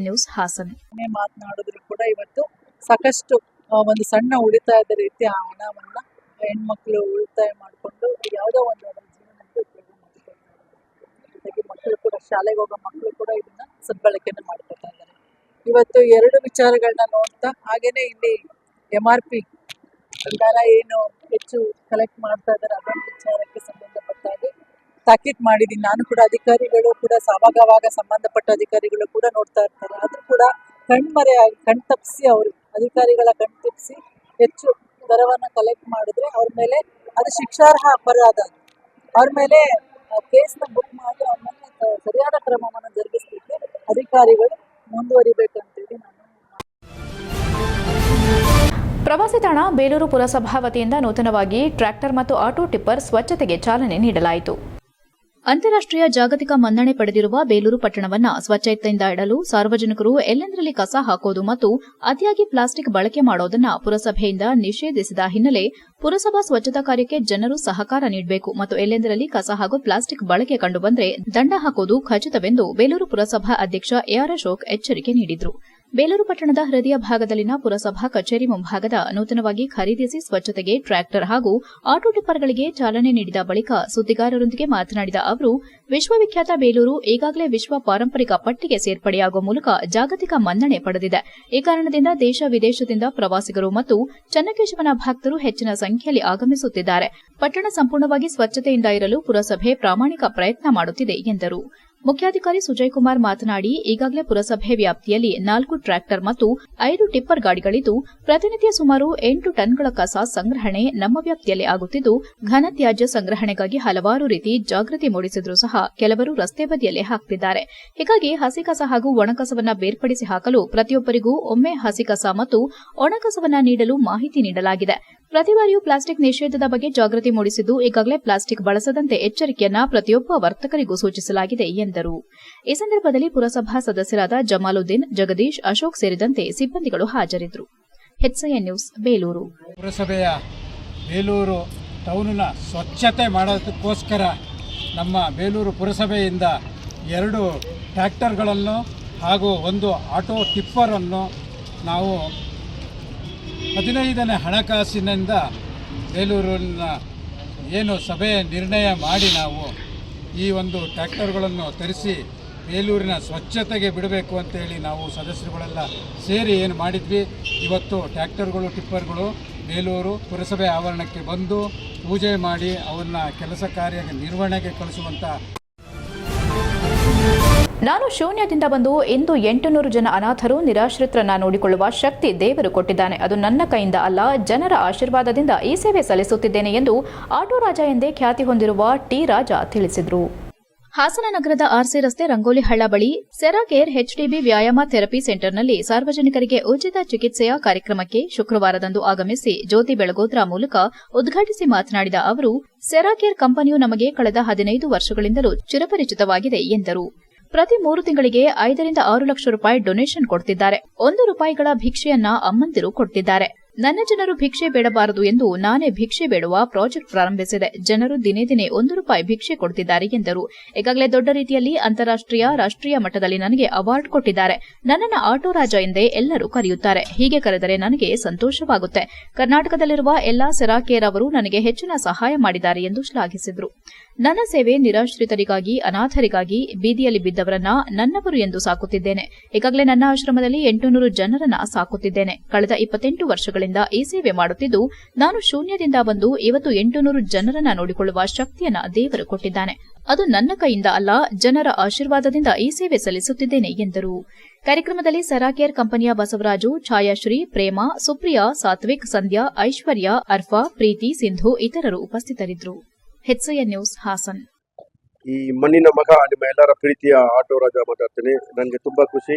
ನ್ಯೂಸ್ ಹಾಸನ್. ಮಾತನಾಡಿದ್ರು ಕೂಡ ಇವತ್ತು ಸಾಕಷ್ಟು ಒಂದು ಸಣ್ಣ ಉಳಿತಾಯದ ರೀತಿ ಆ ಹಣವನ್ನ ಹೆಣ್ಮಕ್ಳು ಉಳಿತಾಯ ಮಾಡಿಕೊಂಡು ಯಾವುದೋ ಒಂದು ಮಕ್ಕಳು ಕೂಡ ಶಾಲೆಗೆ ಹೋಗೋ ಮಕ್ಕಳು ಕೂಡ ಇದನ್ನ ಸದ್ಬಳಕೆಯನ್ನು ಮಾಡ್ಕೊತಾ ಇದ್ದಾರೆ. ಇವತ್ತು ಎರಡು ವಿಚಾರಗಳನ್ನ ನೋಡ್ತಾ ಹಾಗೇನೆ ಇಲ್ಲಿ ಎಂ ಆರ್ ಪಿ ಏನು ಹೆಚ್ಚು ಕಲೆಕ್ಟ್ ಮಾಡ್ತಾ ಇದ್ದಾರೆ ಅದೊಂದು ವಿಚಾರಕ್ಕೆ ಸಂಬಂಧಪಟ್ಟ ಹಾಗೆ ತಾಕೀತ್ ಮಾಡಿದ್ದೀನಿ. ನಾನು ಕೂಡ ಅಧಿಕಾರಿಗಳು ಕೂಡ ಸಾವಾಗವಾಗ ಸಂಬಂಧಪಟ್ಟ ಅಧಿಕಾರಿಗಳು ಕೂಡ ನೋಡ್ತಾ ಇರ್ತಾರೆ. ಆದ್ರೂ ಕೂಡ ಕಣ್ಮರೆ ಕಣ್ ತಪ್ಪಿಸಿ ಅವರು, ಅಧಿಕಾರಿಗಳ ಕಣ್ ತಪ್ಪಿಸಿ ಹೆಚ್ಚು ದರವನ್ನು ಕಲೆಕ್ಟ್ ಮಾಡಿದ್ರೆ ಅವ್ರ ಮೇಲೆ ಅದು ಶಿಕ್ಷಾರ್ಹ ಅಪರಾಧ. ಅವ್ರ ಮೇಲೆ ಕೇಸ್ನ ಬುಕ್ ಮಾಡಿ ಅವ್ರ ಮೇಲೆ ಸರಿಯಾದ ಕ್ರಮವನ್ನು ಜರುಗಿಸ್ಲಿಕ್ಕೆ ಅಧಿಕಾರಿಗಳು ಮುಂದುವರಿಬೇಕಂತೇಳಿ ನಾನು ಪ್ರವಾಸಿ ತಾಣ ಬೇಲೂರು ಪುರಸಭಾ ವತಿಯಿಂದ ನೂತನವಾಗಿ ಟ್ರ್ಯಾಕ್ಟರ್ ಮತ್ತು ಆಟೋ ಟಿಪ್ಪರ್ ಸ್ವಚ್ಛತೆಗೆ ಚಾಲನೆ ನೀಡಲಾಯಿತು. ಅಂತಾರಾಷ್ಟೀಯ ಜಾಗತಿಕ ಮನ್ನಣೆ ಪಡೆದಿರುವ ಬೇಲೂರು ಪಟ್ಟಣವನ್ನ ಸ್ವಚ್ಛತೆಯಿಂದ ಇಡಲು ಸಾರ್ವಜನಿಕರು ಎಲ್ಲೆಂದರಲ್ಲಿ ಕಸ ಹಾಕೋದು ಮತ್ತು ಅತಿಯಾಗಿ ಪ್ಲಾಸ್ಟಿಕ್ ಬಳಕೆ ಮಾಡೋದನ್ನ ಪುರಸಭೆಯಿಂದ ನಿಷೇಧಿಸಿದ ಹಿನ್ನೆಲೆ ಪುರಸಭಾ ಸ್ವಚ್ಛತಾ ಕಾರ್ಯಕ್ಕೆ ಜನರು ಸಹಕಾರ ನೀಡಬೇಕು ಮತ್ತು ಎಲ್ಲೆಂದರಲ್ಲಿ ಕಸ ಹಾಗೂ ಪ್ಲಾಸ್ಟಿಕ್ ಬಳಕೆ ಕಂಡುಬಂದರೆ ದಂಡ ಹಾಕೋದು ಖಚಿತವೆಂದು ಬೇಲೂರು ಪುರಸಭಾ ಅಧ್ಯಕ್ಷ ಎಆರ್ ಅಶೋಕ್ ಎಚ್ಚರಿಕೆ ನೀಡಿದ್ರು. ಬೇಲೂರು ಪಟ್ಟಣದ ಹೃದಯ ಭಾಗದಲ್ಲಿನ ಪುರಸಭಾ ಕಚೇರಿ ಮುಂಭಾಗದ ನೂತನವಾಗಿ ಖರೀದಿಸಿ ಸ್ವಚ್ಛತೆಗೆ ಟ್ರ್ಯಾಕ್ಟರ್ ಹಾಗೂ ಆಟೋ ಟಿಪ್ಪರ್ಗಳಿಗೆ ಚಾಲನೆ ನೀಡಿದ ಬಳಿಕ ಸುದ್ದಿಗಾರರೊಂದಿಗೆ ಮಾತನಾಡಿದ ಅವರು, ವಿಶ್ವವಿಖ್ಯಾತ ಬೇಲೂರು ಈಗಾಗಲೇ ವಿಶ್ವ ಪಾರಂಪರಿಕ ಪಟ್ಟಿಗೆ ಸೇರ್ಪಡೆಯಾಗುವ ಮೂಲಕ ಜಾಗತಿಕ ಮನ್ನಣೆ ಪಡೆದಿದೆ. ಈ ಕಾರಣದಿಂದ ದೇಶ ವಿದೇಶದಿಂದ ಪ್ರವಾಸಿಗರು ಮತ್ತು ಚನ್ನಕೇಶವನ ಭಕ್ತರು ಹೆಚ್ಚಿನ ಸಂಖ್ಯೆಯಲ್ಲಿ ಆಗಮಿಸುತ್ತಿದ್ದಾರೆ. ಪಟ್ಟಣ ಸಂಪೂರ್ಣವಾಗಿ ಸ್ವಚ್ಛತೆಯಿಂದ ಇರಲು ಪುರಸಭೆ ಪ್ರಾಮಾಣಿಕ ಪ್ರಯತ್ನ ಮಾಡುತ್ತಿದೆ ಎಂದರು. ಮುಖ್ಯಾಧಿಕಾರಿ ಸುಜಯ್ ಕುಮಾರ್ ಮಾತನಾಡಿ, ಈಗಾಗಲೇ ಪುರಸಭೆ ವ್ಯಾಪ್ತಿಯಲ್ಲಿ ನಾಲ್ಕು ಟ್ರ್ಯಾಕ್ಟರ್ ಮತ್ತು ಐದು ಟಿಪ್ಪರ್ ಗಾಡಿಗಳಿದ್ದು, ಪ್ರತಿನಿತ್ಯ ಸುಮಾರು ಎಂಟು ಟನ್ಗಳ ಕಸ ಸಂಗ್ರಹಣೆ ನಮ್ಮ ವ್ಯಾಪ್ತಿಯಲ್ಲಿ ಆಗುತ್ತಿದ್ದು ಘನತ್ಯಾಜ್ಯ ಸಂಗ್ರಹಣೆಗಾಗಿ ಹಲವಾರು ರೀತಿ ಜಾಗೃತಿ ಮೂಡಿಸಿದ್ರೂ ಸಹ ಕೆಲವರು ರಸ್ತೆ ಬದಿಯಲ್ಲೇ ಹಾಕ್ತಿದ್ದಾರೆ. ಹೀಗಾಗಿ ಹಸಿ ಕಸ ಹಾಗೂ ಒಣಕಸವನ್ನು ಬೇರ್ಪಡಿಸಿ ಹಾಕಲು ಪ್ರತಿಯೊಬ್ಬರಿಗೂ ಒಮ್ಮೆ ಹಸಿ ಕಸ ಮತ್ತು ಒಣಕಸವನ್ನು ನೀಡಲು ಮಾಹಿತಿ ನೀಡಲಾಗಿದೆ. ಪ್ರತಿ ಬಾರಿಯೂ ಪ್ಲಾಸ್ಟಿಕ್ ನಿಷೇಧದ ಬಗ್ಗೆ ಜಾಗೃತಿ ಮೂಡಿಸಿದ್ದು, ಈಗಾಗಲೇ ಪ್ಲಾಸ್ಟಿಕ್ ಬಳಸದಂತೆ ಎಚ್ಚರಿಕೆಯನ್ನ ಪ್ರತಿಯೊಬ್ಬ ವರ್ತಕರಿಗೂ ಸೂಚಿಸಲಾಗಿದೆ ಎಂದರು. ಈ ಸಂದರ್ಭದಲ್ಲಿ ಪುರಸಭಾ ಸದಸ್ಯರಾದ ಜಮಾಲುದ್ದೀನ್, ಜಗದೀಶ್, ಅಶೋಕ್ ಸೇರಿದಂತೆ ಸಿಬ್ಬಂದಿಗಳು ಹಾಜರಿದ್ದರು. ನ್ಯೂಸ್, ಬೇಲೂರು. ಪುರಸಭೆಯ ಬೇಲೂರು ಟೌನ್ನ ಸ್ವಚ್ಛತೆ ಮಾಡೋದಕ್ಕೋಸ್ಕರ ನಮ್ಮ ಬೇಲೂರು ಪುರಸಭೆಯಿಂದ ಎರಡು ಟ್ರ್ಯಾಕ್ಟರ್ಗಳನ್ನು ಹಾಗೂ ಒಂದು ಆಟೋ ಟಿಪ್ಪರನ್ನು ನಾವು ಹದಿನೈದನೇ ಹಣಕಾಸಿನಿಂದ ಬೇಲೂರಿನ ಏನು ಸಭೆ ನಿರ್ಣಯ ಮಾಡಿ ನಾವು ಈ ಒಂದು ಟ್ರ್ಯಾಕ್ಟರ್ಗಳನ್ನು ತರಿಸಿ ಬೇಲೂರಿನ ಸ್ವಚ್ಛತೆಗೆ ಬಿಡಬೇಕು ಅಂತೇಳಿ ನಾವು ಸದಸ್ಯರುಗಳೆಲ್ಲ ಸೇರಿ ಏನು ಮಾಡಿದ್ವಿ. ಇವತ್ತು ಟ್ಯಾಕ್ಟರ್ಗಳು ಟಿಪ್ಪರ್ಗಳು ಬೇಲೂರು ಪುರಸಭೆ ಆವರಣಕ್ಕೆ ಬಂದು ಪೂಜೆ ಮಾಡಿ ಅವನ್ನ ಕೆಲಸ ಕಾರ್ಯ ನಿರ್ವಹಣೆಗೆ ಕಳಿಸುವಂಥ ನಾನು ಶೂನ್ಯದಿಂದ ಬಂದು ಇಂದು ಎಂಟುನೂರು ಜನ ಅನಾಥರು, ನಿರಾಶ್ರಿತರನ್ನ ನೋಡಿಕೊಳ್ಳುವ ಶಕ್ತಿ ದೇವರು ಕೊಟ್ಟಿದ್ದಾನೆ. ಅದು ನನ್ನ ಕೈಯಿಂದ ಅಲ್ಲ, ಜನರ ಆಶೀರ್ವಾದದಿಂದ ಈ ಸೇವೆ ಸಲ್ಲಿಸುತ್ತಿದ್ದೇನೆ ಎಂದು ಆಟೋ ರಾಜ ಎಂದೇ ಖ್ಯಾತಿ ಹೊಂದಿರುವ ಟಿ ರಾಜ ತಿಳಿಸಿದರು. ಹಾಸನ ನಗರದ ಆರ್ಸಿ ರಸ್ತೆ ರಂಗೋಲಿ ಹಳ್ಳ ಬಳಿ ಸೆರಾಕೇರ್ ಎಚ್ಡಿಬಿ ವ್ಯಾಯಾಮ ಥೆರಪಿ ಸೆಂಟರ್ನಲ್ಲಿ ಸಾರ್ವಜನಿಕರಿಗೆ ಉಚಿತ ಚಿಕಿತ್ಸೆಯ ಕಾರ್ಯಕ್ರಮಕ್ಕೆ ಶುಕ್ರವಾರದಂದು ಆಗಮಿಸಿ ಜ್ಯೋತಿ ಬೆಳಗೋದ್ರ ಮೂಲಕ ಉದ್ಘಾಟಿಸಿ ಮಾತನಾಡಿದ ಅವರು ಸೆರಾಕೇರ್ ಕಂಪನಿಯು ನಮಗೆ ಕಳೆದ ಹದಿನೈದು ವರ್ಷಗಳಿಂದಲೂ ಚಿರಪರಿಚಿತವಾಗಿದೆ ಎಂದರು. ಪ್ರತಿ ಮೂರು ತಿಂಗಳಿಗೆ ಐದರಿಂದ ಆರು ಲಕ್ಷ ರೂಪಾಯಿ ಡೊನೇಷನ್ ಕೊಡ್ತಿದ್ದಾರೆ. ಒಂದು ರೂಪಾಯಿಗಳ ಭಿಕ್ಷೆಯನ್ನ ಅಮ್ಮಂದಿರು ಕೊಡ್ತಿದ್ದಾರೆ. ನನ್ನ ಜನರು ಭಿಕ್ಷೆ ಬೇಡಬಾರದು ಎಂದು ನಾನೇ ಭಿಕ್ಷೆ ಬೇಡುವ ಪ್ರಾಜೆಕ್ಟ್ ಪ್ರಾರಂಭಿಸಿದೆ. ಜನರು ದಿನೇ ದಿನೇ ಒಂದು ರೂಪಾಯಿ ಭಿಕ್ಷೆ ಕೊಡ್ತಿದ್ದಾರೆ ಎಂದರು. ಈಗಾಗಲೇ ದೊಡ್ಡ ರೀತಿಯಲ್ಲಿ ಅಂತಾರಾಷ್ಟೀಯ ರಾಷ್ಟೀಯ ಮಟ್ಟದಲ್ಲಿ ನನಗೆ ಅವಾರ್ಡ್ ಕೊಟ್ಟಿದ್ದಾರೆ. ನನ್ನನ್ನು ಆಟೋ ರಾಜ ಎಂದೇ ಎಲ್ಲರೂ ಕರೆಯುತ್ತಾರೆ. ಹೀಗೆ ಕರೆದರೆ ನನಗೆ ಸಂತೋಷವಾಗುತ್ತೆ. ಕರ್ನಾಟಕದಲ್ಲಿರುವ ಎಲ್ಲಾ ಸೆರಾಕೇರ್ ಅವರು ನನಗೆ ಹೆಚ್ಚಿನ ಸಹಾಯ ಮಾಡಿದ್ದಾರೆ ಎಂದು ಶ್ಲಾಘಿಸಿದರು. ನನ್ನ ಸೇವೆ ನಿರಾಶ್ರಿತರಿಗಾಗಿ, ಅನಾಥರಿಗಾಗಿ ಬೀದಿಯಲ್ಲಿ ಬಿದ್ದವರನ್ನ ನನ್ನವರು ಎಂದು ಸಾಕುತ್ತಿದ್ದೇನೆ. ಈಗಾಗಲೇ ನನ್ನ ಆಶ್ರಮದಲ್ಲಿ ಎಂಟುನೂರು ಜನರನ್ನ ಸಾಕುತ್ತಿದ್ದೇನೆ. ಕಳೆದ ಇಪ್ಪತ್ತೆಂಟು ವರ್ಷಗಳಿಂದ ಈ ಸೇವೆ ಮಾಡುತ್ತಿದ್ದು, ನಾನು ಶೂನ್ಯದಿಂದ ಬಂದು ಇವತ್ತು ಎಂಟುನೂರು ಜನರನ್ನ ನೋಡಿಕೊಳ್ಳುವ ಶಕ್ತಿಯನ್ನ ದೇವರು ಕೊಟ್ಟಿದ್ದಾನೆ. ಅದು ನನ್ನ ಕೈಯಿಂದ ಅಲ್ಲ, ಜನರ ಆಶೀರ್ವಾದದಿಂದ ಈ ಸೇವೆ ಸಲ್ಲಿಸುತ್ತಿದ್ದೇನೆ ಎಂದರು. ಕಾರ್ಯಕ್ರಮದಲ್ಲಿ ಸರಾಕೇರ್ ಕಂಪನಿಯ ಬಸವರಾಜು, ಛಾಯಾಶ್ರೀ, ಪ್ರೇಮ, ಸುಪ್ರಿಯಾ, ಸಾತ್ವಿಕ್, ಸಂಧ್ಯಾ, ಐಶ್ವರ್ಯ, ಅರ್ಫಾ, ಪ್ರೀತಿ, ಸಿಂಧು ಇತರರು ಉಪಸ್ಥಿತರಿದ್ದರು. H I N news Hassan. ಈ ಮಣ್ಣಿನ ಮಗ, ನಿಮ್ಮ ಎಲ್ಲರ ಪ್ರೀತಿಯ ಆಟೋ ರಾಜ ಮಾತಾಡ್ತೀನಿ. ನನಗೆ ತುಂಬ ಖುಷಿ.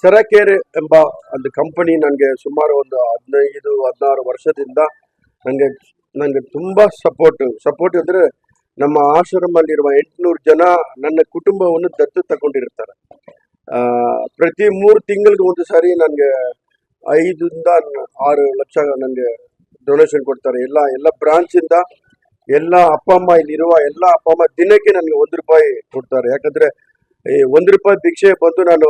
ಸೆರಾಕೇರ್ ಎಂಬ ಒಂದು ಕಂಪನಿ ನನಗೆ ಸುಮಾರು ಒಂದು ಹದಿನೈದು, ಹದಿನಾರು ವರ್ಷದಿಂದ ನನಗೆ ನನಗೆ ತುಂಬ ಸಪೋರ್ಟ್ ಸಪೋರ್ಟ್ ಅಂದರೆ ನಮ್ಮ ಆಶ್ರಮಲ್ಲಿರುವ ಎಂಟುನೂರು ಜನ ನನ್ನ ಕುಟುಂಬವನ್ನು ದತ್ತು ತಗೊಂಡಿರ್ತಾರೆ. ಪ್ರತಿ ಮೂರು ತಿಂಗಳಿಗೆ ಒಂದು ಸಾರಿ ನನಗೆ ಐದರಿಂದ ಆರು ಲಕ್ಷ ನನಗೆ ಡೊನೇಷನ್ ಕೊಡ್ತಾರೆ. ಎಲ್ಲ ಎಲ್ಲ ಬ್ರಾಂಚಿಂದ ಎಲ್ಲ ಅಪ್ಪ, ಅಮ್ಮ ಇಲ್ಲಿರುವ ಎಲ್ಲ ಅಪ್ಪ, ಅಮ್ಮ ದಿನಕ್ಕೆ ನನಗೆ ಒಂದು ರೂಪಾಯಿ ಕೊಡ್ತಾರೆ. ಯಾಕಂದ್ರೆ, ಈ ಒಂದು ರೂಪಾಯಿ ಭಿಕ್ಷೆ ಬಂದು ನಾನು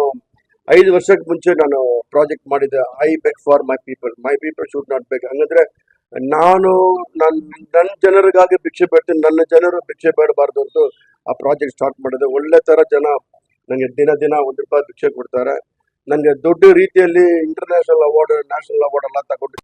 ಐದು ವರ್ಷಕ್ಕೆ ಮುಂಚೆ ನಾನು ಪ್ರಾಜೆಕ್ಟ್ ಮಾಡಿದ್ದೆ. I beg for my people my people should not beg ಹಂಗಂದ್ರೆ, ನಾನು ನನ್ನ ನನ್ನ ಜನರಿಗಾಗಿ ಭಿಕ್ಷೆ ಬೇಡ್ತೀನಿ. ನನ್ನ ಜನರು ಭಿಕ್ಷೆ ಬೇಡಬಾರ್ದು ಅಂತ ಆ ಪ್ರಾಜೆಕ್ಟ್ ಸ್ಟಾರ್ಟ್ ಮಾಡಿದೆ. ಒಳ್ಳೆ ತರ ಜನ ನನಗೆ ದಿನ ದಿನ ಒಂದು ರೂಪಾಯಿ ಭಿಕ್ಷೆ ಕೊಡ್ತಾರೆ. ನನಗೆ ದೊಡ್ಡ ರೀತಿಯಲ್ಲಿ ಇಂಟರ್ನ್ಯಾಷನಲ್ ಅವಾರ್ಡ್ ನ್ಯಾಷನಲ್ ಅವಾರ್ಡ್ ಎಲ್ಲ ತಗೊಂಡು